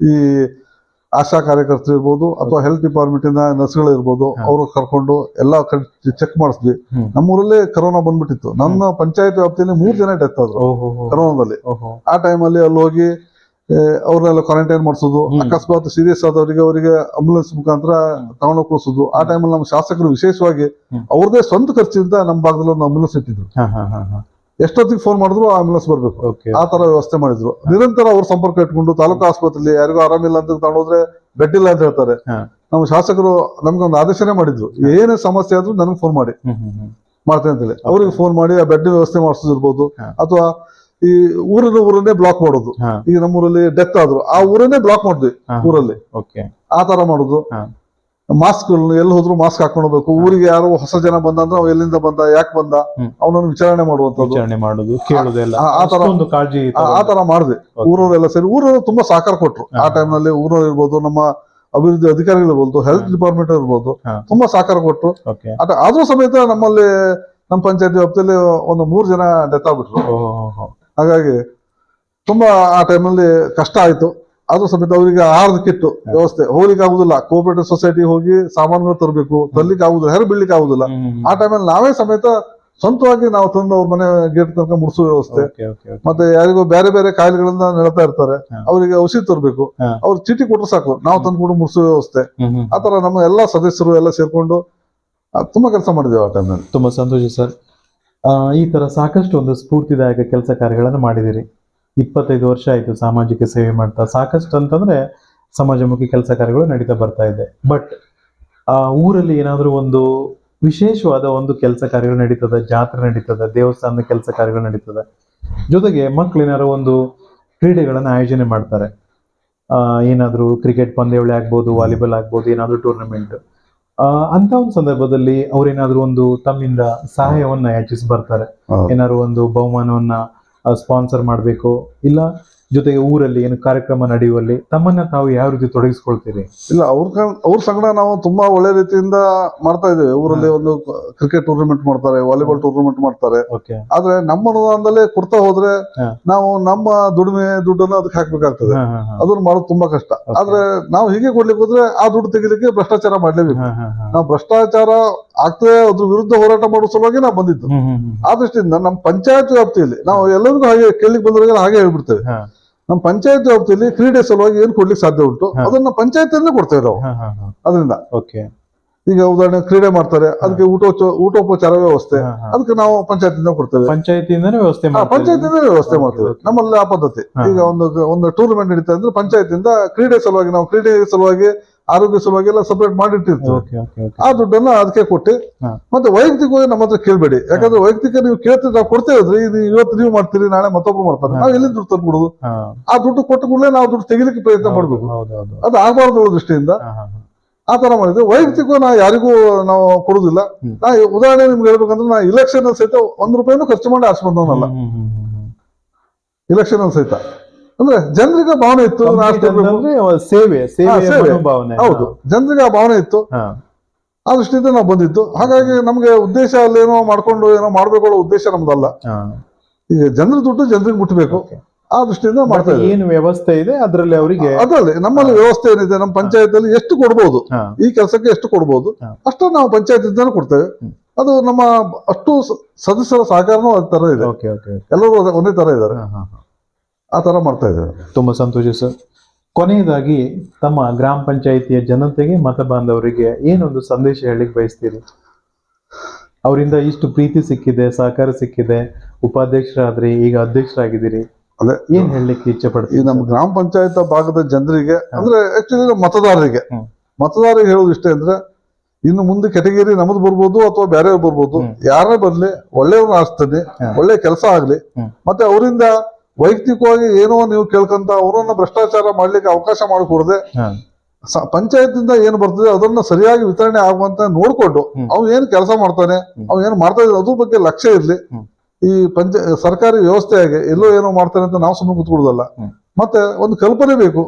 ಈ ಆಶಾ ಕಾರ್ಯಕರ್ತರು ಇರ್ಬೋದು ಅಥವಾ ಹೆಲ್ತ್ ಡಿಪಾರ್ಟ್ಮೆಂಟ್ ಇಂದ ನರ್ಸ್ಗಳು ಇರ್ಬೋದು. ಅವರು ಕರ್ಕೊಂಡು ಎಲ್ಲ ಚೆಕ್ ಮಾಡಿಸಿದ್ವಿ. ನಮ್ಮೂರಲ್ಲೇ ಕರೋನಾ ಬಂದ್ಬಿಟ್ಟಿತ್ತು. ನನ್ನ ಪಂಚಾಯತ್ ವ್ಯಾಪ್ತಿಯಲ್ಲಿ ಮೂರ್ ಜನ ಡೆತ್ ಆದ್ರು ಕರೋನಾದಲ್ಲಿ. ಆ ಟೈಮಲ್ಲಿ ಅಲ್ಲಿ ಹೋಗಿ ಅವ್ರನ್ನೆಲ್ಲ ಕ್ವಾರಂಟೈನ್ ಮಾಡಿಸೋದು ಅಕಸ್ಮಾತ್ ಸೀರಿಯಸ್ ಆದವರಿಗೆ ಅವರಿಗೆ ಆಂಬುಲೆನ್ಸ್ ಮುಖಾಂತರ ತಗೊಂಡೋಗಿ ಕಳಿಸೋದು ಆ ಟೈಮಲ್ಲಿ ನಮ್ಮ ಶಾಸಕರು ವಿಶೇಷವಾಗಿ. ಅವ್ರದೇ ಸ್ವಂತ ಖರ್ಚಿಂದ ನಮ್ಮ ಭಾಗದಲ್ಲಿ ಒಂದು ಆಂಬುಲೆನ್ಸ್ ಇಟ್ಟಿದ್ರು. ಎಷ್ಟೊತ್ತಿಗೆ ಫೋನ್ ಮಾಡಿದ್ರು ಆಂಬುಲೆನ್ಸ್ ಬರ್ಬೇಕು. ಆ ತರ ವ್ಯವಸ್ಥೆ ಮಾಡಿದ್ರು. ನಿರಂತರ ಅವ್ರ ಸಂಪರ್ಕ ಇಟ್ಕೊಂಡು ತಾಲೂಕು ಆಸ್ಪತ್ರೆಯಲ್ಲಿ ಯಾರಿಗೂ ಆರಾಮಿಲ್ಲ ಅಂತ ತಗೊಂಡೋದ್ರೆ ಬೆಡ್ ಇಲ್ಲ ಅಂತ ಹೇಳ್ತಾರೆ. ನಮ್ಮ ಶಾಸಕರು ನಮ್ಗೆ ಒಂದು ಆದೇಶನೇ ಮಾಡಿದ್ರು. ಏನೇ ಸಮಸ್ಯೆ ಆದ್ರೂ ನನಗೆ ಫೋನ್ ಮಾಡಿ. ಹ್ಮ್ ಅಂತ ಹೇಳಿ ಮಾಡ್ತೇನೆ ಅಂತೇಳಿ. ಅವ್ರಿಗೆ ಫೋನ್ ಮಾಡಿ ಆ ಬೆಡ್ ವ್ಯವಸ್ಥೆ ಮಾಡಿಸೋದಿರ್ಬೋದು ಹಾ. ಅಥವಾ ಈ ಊರಿನ ಊರನ್ನೇ ಬ್ಲಾಕ್ ಮಾಡೋದು. ಈಗ ನಮ್ಮೂರಲ್ಲಿ ಡೆತ್ ಆದ್ರು. ಆ ಊರನ್ನೇ ಬ್ಲಾಕ್ ಮಾಡಿದ್ವಿ ಊರಲ್ಲಿ. ಓಕೆ ಆ ತರ ಮಾಡುದು. ಮಾಸ್ಕ್ಗಳನ್ನ ಎಲ್ಲಿ ಹೋದ್ರು ಮಾಸ್ಕ್ ಹಾಕೊಂಡ್ಬೇಕು ಊರಿಗೆ ಯಾರೋ ಹೊಸ ಜನ ಬಂದಂದ್ರೆ ಅವ್ ಎಲ್ಲಿಂದ ಬಂದ ಯಾಕೆ ಬಂದ. ಅವನನ್ನು ವಿಚಾರಣೆ ಮಾಡುವಂತದ್ದು ವಿಚಾರಣೆ ಮಾಡುದು ಕೇಳುದೆಲ್ಲ ಆ- ತರ- ಮಾಡಿದೆ. ಕಾಳಜಿ. ಊರವರೆಲ್ಲ ಸೇರಿ ಊರವರು ತುಂಬಾ ಸಹಕಾರ ಕೊಟ್ರು. ಆ. ಟೈಮ್ನಲ್ಲಿ ಊರವ್ರು ಇರ್ಬೋದು ನಮ್ಮ ಅಭಿವೃದ್ಧಿ ಅಧಿಕಾರಿಗಳು ಇರ್ಬೋದು ಹೆಲ್ತ್ ಡಿಪಾರ್ಟ್ಮೆಂಟ್ ಇರ್ಬೋದು ತುಂಬಾ ಸಹಕಾರ ಕೊಟ್ರು. ಆದ್ರೂ ಸಮೇತ ನಮ್ಮಲ್ಲಿ ನಮ್ಮ ಪಂಚಾಯತಿ ವ್ಯಾಪ್ತಿಯಲ್ಲಿ ಒಂದು ಮೂರು ಜನ ಡೆತ್ ಆಗ್ಬಿಟ್ರು. ಹಾಗಾಗಿ ತುಂಬಾ ಆ ಟೈಮಲ್ಲಿ ಕಷ್ಟ ಆಯ್ತು. ಆದ್ರೂ ಸಮೇತ ಅವರಿಗೆ ಆಹಾರದ ಕಿಟ್ಟು ವ್ಯವಸ್ಥೆ. ಹೋಗ್ಲಿಕ್ಕೆ ಆಗುದಿಲ್ಲ. ಕೋಆಪರೇಟಿವ್ ಸೊಸೈಟಿ ಹೋಗಿ ಸಾಮಾನುಗಳು ತರಬೇಕು. ತರ್ಲಿಕ್ಕೆ ಆಗುದಿಲ್ಲ. ಹೆರ ಬೀಳ್ಲಿಕ್ಕೆ ಆಗುದಿಲ್ಲ. ಆ ಟೈಮಲ್ಲಿ ನಾವೇ ಸಮೇತ ಸ್ವಂತವಾಗಿ ನಾವು ತಂದು ಅವ್ರ ಮನೆ ಗೇಟ್ ತನಕ ಮುಡಿಸುವ ವ್ಯವಸ್ಥೆ. ಮತ್ತೆ ಯಾರಿಗೋ ಬೇರೆ ಬೇರೆ ಕಾಯಿಲೆಗಳನ್ನ ನಡತಾ ಇರ್ತಾರೆ. ಅವರಿಗೆ ಔಷಧಿ ತರಬೇಕು. ಅವ್ರು ಚೀಟಿ ಕೊಟ್ರೆ ಸಾಕು. ನಾವು ತಂದು ತಂದ್ಕೊಂಡು ಮುಡಿಸುವ ವ್ಯವಸ್ಥೆ. ಆ ತರ ನಮ್ಮ ಎಲ್ಲಾ ಸದಸ್ಯರು ಎಲ್ಲ ಸೇರ್ಕೊಂಡು ತುಂಬಾ ಕೆಲಸ ಮಾಡಿದ್ದೇವೆ ಆ ಟೈಮ್ನಲ್ಲಿ ತುಂಬಾ ಸಂತೋಷ ಸರ್. ಆ, ಈ ತರ ಸಾಕಷ್ಟು ಒಂದು ಸ್ಫೂರ್ತಿದಾಯಕ ಕೆಲಸ ಕಾರ್ಯಗಳನ್ನು ಮಾಡಿದಿರಿ ಇಪ್ಪತ್ತೈದು ವರ್ಷ ಆಯ್ತು ಸಾಮಾಜಿಕ ಸೇವೆ ಮಾಡ್ತಾ. ಸಾಕಷ್ಟು ಅಂತಂದ್ರೆ ಸಮಾಜಮುಖಿ ಕೆಲಸ ಕಾರ್ಯಗಳು ನಡೀತಾ ಬರ್ತಾ ಇದೆ. ಬಟ್ ಆ ಊರಲ್ಲಿ ಏನಾದರೂ ಒಂದು ವಿಶೇಷವಾದ ಒಂದು ಕೆಲಸ ಕಾರ್ಯಗಳು ನಡೀತದೆ ಜಾತ್ರೆ ನಡೀತದೆ ದೇವಸ್ಥಾನದ ಕೆಲಸ ಕಾರ್ಯಗಳು ನಡೀತದೆ. ಜೊತೆಗೆ ಮಕ್ಕಳು ಏನಾದ್ರು ಒಂದು ಕ್ರೀಡೆಗಳನ್ನು ಆಯೋಜನೆ ಮಾಡ್ತಾರೆ. ಆ, ಏನಾದ್ರೂ ಕ್ರಿಕೆಟ್ ಪಂದ್ಯಾವಳಿ ಆಗ್ಬೋದು ವಾಲಿಬಾಲ್ ಆಗ್ಬೋದು ಏನಾದ್ರೂ ಟೂರ್ನಮೆಂಟ್ ಅಂತ ಒಂದು ಸಂದರ್ಭದಲ್ಲಿ ಅವ್ರೇನಾದ್ರೂ ಒಂದು ತಮ್ಮಿಂದ ಸಹಾಯವನ್ನ ಯಾಚಿಸಿ ಬರ್ತಾರೆ. ಏನಾದ್ರು ಒಂದು ಬಹುಮಾನವನ್ನ ಸ್ಪಾನ್ಸರ್ ಮಾಡಬೇಕು. ಇಲ್ಲ ಜೊತೆಗೆ ಊರಲ್ಲಿ ಏನು ಕಾರ್ಯಕ್ರಮ ನಡೆಯುವಲ್ಲಿ ತಮ್ಮನ್ನ ತಾವು ಯಾವ ರೀತಿ ತೊಡಗಿಸ್ಕೊಳ್ತೀರಿ? ಇಲ್ಲ ಅವ್ರ ಅವ್ರ ಸಂಗಡ ನಾವು ತುಂಬಾ ಒಳ್ಳೆ ರೀತಿಯಿಂದ ಮಾಡ್ತಾ ಇದ್ದೇವೆ. ಊರಲ್ಲಿ ಒಂದು ಕ್ರಿಕೆಟ್ ಟೂರ್ನಮೆಂಟ್ ಮಾಡ್ತಾರೆ ವಾಲಿಬಾಲ್ ಟೂರ್ನಮೆಂಟ್ ಮಾಡ್ತಾರೆ. ಆದ್ರೆ ನಮ್ಮ ಅನುದಾನದಲ್ಲೇ ಕೊಡ್ತಾ ಹೋದ್ರೆ ನಾವು ನಮ್ಮ ದುಡಿಮೆ ದುಡ್ಡನ್ನು ಅದಕ್ಕೆ ಹಾಕ್ಬೇಕಾಗ್ತದೆ. ಅದನ್ನ ಮಾಡೋದು ತುಂಬಾ ಕಷ್ಟ. ಆದ್ರೆ ನಾವು ಹೀಗೆ ಕೊಡ್ಲಿಕ್ಕೆ ಹೋದ್ರೆ ಆ ದುಡ್ಡು ತೆಗಿಲಿಕ್ಕೆ ಭ್ರಷ್ಟಾಚಾರ ಮಾಡ್ಲೇಬೇಕು. ನಾವು ಭ್ರಷ್ಟಾಚಾರ ಆಗ್ತದೆ ಅದ್ರ ವಿರುದ್ಧ ಹೋರಾಟ ಮಾಡೋ ಸಲುವಾಗಿ ನಾವು ಬಂದಿದ್ದು. ಆ ದೃಷ್ಟಿಯಿಂದ ನಮ್ಮ ಪಂಚಾಯತ್ ವ್ಯಾಪ್ತಿಯಲ್ಲಿ ನಾವು ಎಲ್ಲರಿಗೂ ಹಾಗೆ ಕೇಳಿಕ್ ಬಂದ್ರೆ ಹಾಗೆ ಹೇಳ್ಬಿಡ್ತೇವೆ. ನಮ್ಮ ಪಂಚಾಯತ್ ವ್ಯಾಪ್ತಿಯಲ್ಲಿ ಕ್ರೀಡೆ ಸಲುವಾಗಿ ಏನು ಕೊಡ್ಲಿಕ್ಕೆ ಸಾಧ್ಯ ಉಂಟು. ಅದನ್ನ ಪಂಚಾಯತಿಂದ ಕೊಡ್ತೇವೆ ನಾವು. ಅದರಿಂದ. ಓಕೆ. ಈಗ ಉದಾಹರಣೆ ಕ್ರೀಡೆ ಮಾಡ್ತಾರೆ ಅದಕ್ಕೆ ಊಟೋಚ ಊಟೋಪಚಾರ ವ್ಯವಸ್ಥೆ ಅದಕ್ಕೆ ನಾವು ಪಂಚಾಯತಿಂದ ಕೊಡ್ತೇವೆ. ಪಂಚಾಯತಿಯಿಂದನೇ ವ್ಯವಸ್ಥೆ ಮಾಡ್ತಾರೆ. ವ್ಯವಸ್ಥೆ ಮಾಡ್ತೇವೆ. ನಮ್ಮಲ್ಲಿ ಆ ಪದ್ಧತಿ. ಈಗ ಒಂದು ಒಂದು ಟೂರ್ನಮೆಂಟ್ ನಡೀತಾ ಅಂದ್ರೆ ಪಂಚಾಯತಿಂದ ಕ್ರೀಡೆ ಸಲುವಾಗಿ ನಾವು ಕ್ರೀಡೆ ಸಲುವಾಗಿ ಆರೋಗ್ಯ ಸಭೆಗೆಲ್ಲ ಸಪರೇಟ್ ಮಾಡಿಟ್ಟಿರ್ತೀವಿ ಆ ದುಡ್ಡನ್ನ ಅದಕ್ಕೆ ಕೊಟ್ಟು. ಮತ್ತೆ ವೈಯಕ್ತಿಕವಾಗಿ ನಮ್ಮ ಹತ್ರ ಕೇಳ್ಬೇಡಿ. ಯಾಕಂದ್ರೆ ವೈಯಕ್ತಿಕ ನೀವು ಕೇಳ್ತಿದ್ರೆ ನಾವು ಕೊಡ್ತೇವೆ ಇವತ್ತು ನೀವು ಮಾಡ್ತೀರಿ ನಾಳೆ ಮತ್ತೊಬ್ರು ಮಾಡ್ತಾರೆ. ನಾವು ಎಲ್ಲಿ ದುಡ್ಡು ತಂದ್ಬಿಡುದು? ಆ ದುಡ್ಡು ಕೊಟ್ಟ ಕೂಡಲೇ ನಾವು ದುಡ್ಡು ತೆಗಿಲಿಕ್ಕೆ ಪ್ರಯತ್ನ ಮಾಡಬೇಕು. ಅದು ಆಗಬಾರ್ದು ದೃಷ್ಟಿಯಿಂದ. ಆ ತರ ಮಾಡಿದ್ವಿ ವೈಯಕ್ತಿಕವಾಗಿ ನಾ ಯಾರಿಗೂ ನಾವು ಕೊಡುದಿಲ್ಲ. ನಾ ಉದಾಹರಣೆ ನಿಮ್ಗೆ ಹೇಳ್ಬೇಕಂದ್ರೆ ನಾ ಇಲೆಕ್ಷನ್ ಸಹಿತ ಒಂದ್ ರೂಪಾಯಿನೂ ಖರ್ಚು ಮಾಡಿ ಆಸ್ಪತ್ರೆ. ಇಲೆಕ್ಷನ್ ಸಹಿತ. ಅಂದ್ರೆ ಜನರಿಗೆ ಭಾವನೆ ಇತ್ತು ಸೇವೆ. ಮನೋಭಾವನೆ ಹೌದು ಜನರಿಗೆ ಆ ಭಾವನೆ ಇತ್ತು. ಆ ದೃಷ್ಟಿಯಿಂದ ನಾವು ಬಂದಿತ್ತು ಹಾಗಾಗಿ ನಮ್ಗೆ ಉದ್ದೇಶ ಅಲ್ಲೇನೋ ಮಾಡ್ಕೊಂಡು ಏನೋ ಮಾಡ್ಬೇಕು ಅನ್ನೋ ಉದ್ದೇಶ ನಮ್ದಲ್ಲ. ಈಗ ಜನರ ದುಡ್ಡು ಜನರಿಗೆ ಮುಟ್ಬೇಕು. ಆ ದೃಷ್ಟಿಯಿಂದ ಮಾಡ್ತಾ ಇದ್ದೀವಿ. ಏನು ವ್ಯವಸ್ಥೆ ಇದೆ ಅದರಲ್ಲಿ ಅವರಿಗೆ ಅದರಲ್ಲಿ ನಮ್ಮಲ್ಲಿ ವ್ಯವಸ್ಥೆ ಏನಿದೆ ನಮ್ಮ ಪಂಚಾಯತ್ ಅಲ್ಲಿ ಎಷ್ಟು ಕೊಡ್ಬೋದು? ಈ ಕೆಲಸಕ್ಕೆ ಎಷ್ಟು ಕೊಡ್ಬೋದು. ಅಷ್ಟು ನಾವು ಪಂಚಾಯತ್ ಇಂದಾನೆ ಕೊಡ್ತೇವೆ ಅದು ನಮ್ಮ ಅಷ್ಟು ಸದಸ್ಯರ ಸಹಕಾರನೂ ಅದೇ ತರ ಇದೆ ಎಲ್ಲರೂ ಒಂದೇ ತರ ಇದ್ದಾರೆ. ಆ ಥರ ಮಾಡ್ತಾ ಇದ್ದಾರೆ. ತುಂಬಾ ಸಂತೋಷ ಸರ್. ಕೊನೆಯದಾಗಿ ತಮ್ಮ ಗ್ರಾಮ ಪಂಚಾಯಿತಿಯ ಜನತೆಗೆ ಮತ ಬಾಂಧವರಿಗೆ ಏನೊಂದು ಸಂದೇಶ ಹೇಳಿಕ್ ಬಯಸ್ತೀರಿ? ಅವರಿಂದ ಇಷ್ಟು ಪ್ರೀತಿ ಸಿಕ್ಕಿದೆ ಸಹಕಾರ ಸಿಕ್ಕಿದೆ ಉಪಾಧ್ಯಕ್ಷರಾದ್ರಿ ಈಗ ಅಧ್ಯಕ್ಷರಾಗಿದ್ದೀರಿ. ಅಂದ್ರೆ ಏನ್ ಹೇಳಲಿಕ್ಕೆ ಇಚ್ಛೆ ಪಡ್ತೀವಿ ನಮ್ಮ ಗ್ರಾಮ ಪಂಚಾಯತ್ ಭಾಗದ ಜನರಿಗೆ ಅಂದ್ರೆ ಆಕ್ಚುಲಿ ಮತದಾರರಿಗೆ. ಮತದಾರರಿಗೆ ಹೇಳೋದು ಇಷ್ಟೇ ಅಂದ್ರೆ ಇನ್ನು ಮುಂದೆ ಕೆಟಗರಿ ನಮ್ದು ಬರ್ಬೋದು ಅಥವಾ ಬೇರೆ ಬರ್ಬೋದು. ಯಾರೇ ಬರ್ಲಿ ಒಳ್ಳೆಯವ್ರನ್ನ ಆರಿಸ್ತಾನೆ ಒಳ್ಳೆ ಕೆಲಸ ಆಗ್ಲಿ ಮತ್ತೆ ಅವರಿಂದ ವೈಯಕ್ತಿಕವಾಗಿ ಏನೋ ನೀವು ಕೇಳ್ಕೊಂತ ಅವರನ್ನ ಭ್ರಷ್ಟಾಚಾರ ಮಾಡ್ಲಿಕ್ಕೆ ಅವಕಾಶ ಮಾಡಿಕೊಡದೆ. ಪಂಚಾಯತ್ ಇಂದ ಏನು ಬರ್ತದೆ ಅದನ್ನ ಸರಿಯಾಗಿ ವಿತರಣೆ ಆಗುವಂತ ನೋಡ್ಕೊಂಡು. ಅವ್ ಏನ್ ಕೆಲಸ ಮಾಡ್ತಾನೆ. ಅವ್ ಏನ್ ಮಾಡ್ತಾ ಇದ್ದಾನೆ ಅದ್ರ ಬಗ್ಗೆ ಲಕ್ಷ್ಯ ಇರ್ಲಿ. ಈ ಪಂಚ ಸರ್ಕಾರಿ ವ್ಯವಸ್ಥೆಯಾಗಿ ಎಲ್ಲೋ ಏನೋ ಮಾಡ್ತಾನೆ ಅಂತ ನಾವು ಸುಮ್ಮನೆ ಕೂತ್ಕೊಡುದಲ್ಲ. ಮತ್ತೆ ಒಂದು ಕಲ್ಪನೆ ಬೇಕು.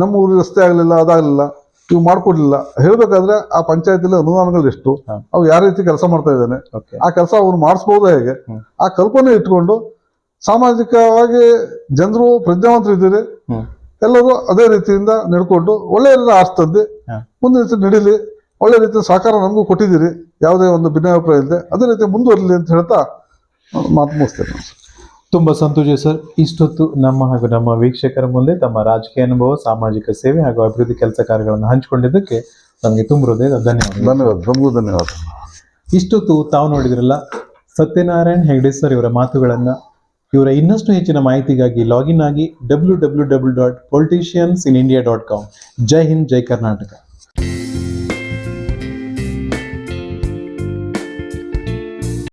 ನಮ್ಮ ಊರಿಗೆ ರಸ್ತೆ ಆಗ್ಲಿಲ್ಲ ಅದಾಗ್ಲಿಲ್ಲ ಇವು ಮಾಡ್ಕೊಡ್ಲಿಲ್ಲ. ಹೇಳ್ಬೇಕಾದ್ರೆ ಆ ಪಂಚಾಯತಿಲಿ ಅನುದಾನಗಳು ಎಷ್ಟು. ಅವು ಯಾವ ರೀತಿ ಕೆಲಸ ಮಾಡ್ತಾ ಇದ್ದಾನೆ? ಆ ಕೆಲಸ ಅವ್ರು ಮಾಡಿಸ್ಬೋದು ಹೇಗೆ? ಆ ಕಲ್ಪನೆ ಇಟ್ಕೊಂಡು ಸಾಮಾಜಿಕವಾಗಿ ಜನರು ಪ್ರಜ್ಞಾವಂತರು ಇದ್ದೀರಿ ಎಲ್ಲರೂ ಅದೇ ರೀತಿಯಿಂದ ನಡ್ಕೊಂಡು ಒಳ್ಳೆಯ ಆಸ್ತಂದು ಹಾ. ಮುಂದಿನ ರೀತಿ ನಡೀಲಿ ಒಳ್ಳೆ ರೀತಿಯ ಸಹಕಾರ ನಮಗೂ ಕೊಟ್ಟಿದ್ದೀರಿ. ಯಾವುದೇ ಒಂದು ಭಿನ್ನಾಭಿಪ್ರಾಯ ಇಲ್ಲದೆ ಅದೇ ರೀತಿ ಮುಂದುವರಲಿ ಅಂತ ಹೇಳ್ತಾ ಮಾತು ಮುಗಿಸ್ತೇನೆ ತುಂಬ ತುಂಬಾ ಸಂತೋಷ ಸರ್. ಇಷ್ಟೊತ್ತು ನಮ್ಮ ಹಾಗೂ ನಮ್ಮ ವೀಕ್ಷಕರ ಮುಂದೆ ತಮ್ಮ ರಾಜಕೀಯ ಅನುಭವ ಸಾಮಾಜಿಕ ಸೇವೆ ಹಾಗೂ ಅಭಿವೃದ್ಧಿ ಕೆಲಸ ಕಾರ್ಯಗಳನ್ನು ಹಂಚಿಕೊಂಡಿದ್ದಕ್ಕೆ ನಮಗೆ ತುಂಬ ಹೃದಯದ ಧನ್ಯವಾದ ಧನ್ಯವಾದ ನಮಗೂ ಧನ್ಯವಾದ. ಇಷ್ಟೊತ್ತು ತಾವು ನೋಡಿದ್ರಲ್ಲ ಸತ್ಯನಾರಾಯಣ್ ಹೆಗ್ಡೆ ಸರ್ ಇವರ ಮಾತುಗಳನ್ನ ಇವರ ಇನ್ನಷ್ಟು ಹೆಚ್ಚಿನ ಮಾಹಿತಿಗಾಗಿ ಲಾಗಿನ್ ಆಗಿ W W W dot politicians in India dot com. Jai Hind, Jai Karnataka.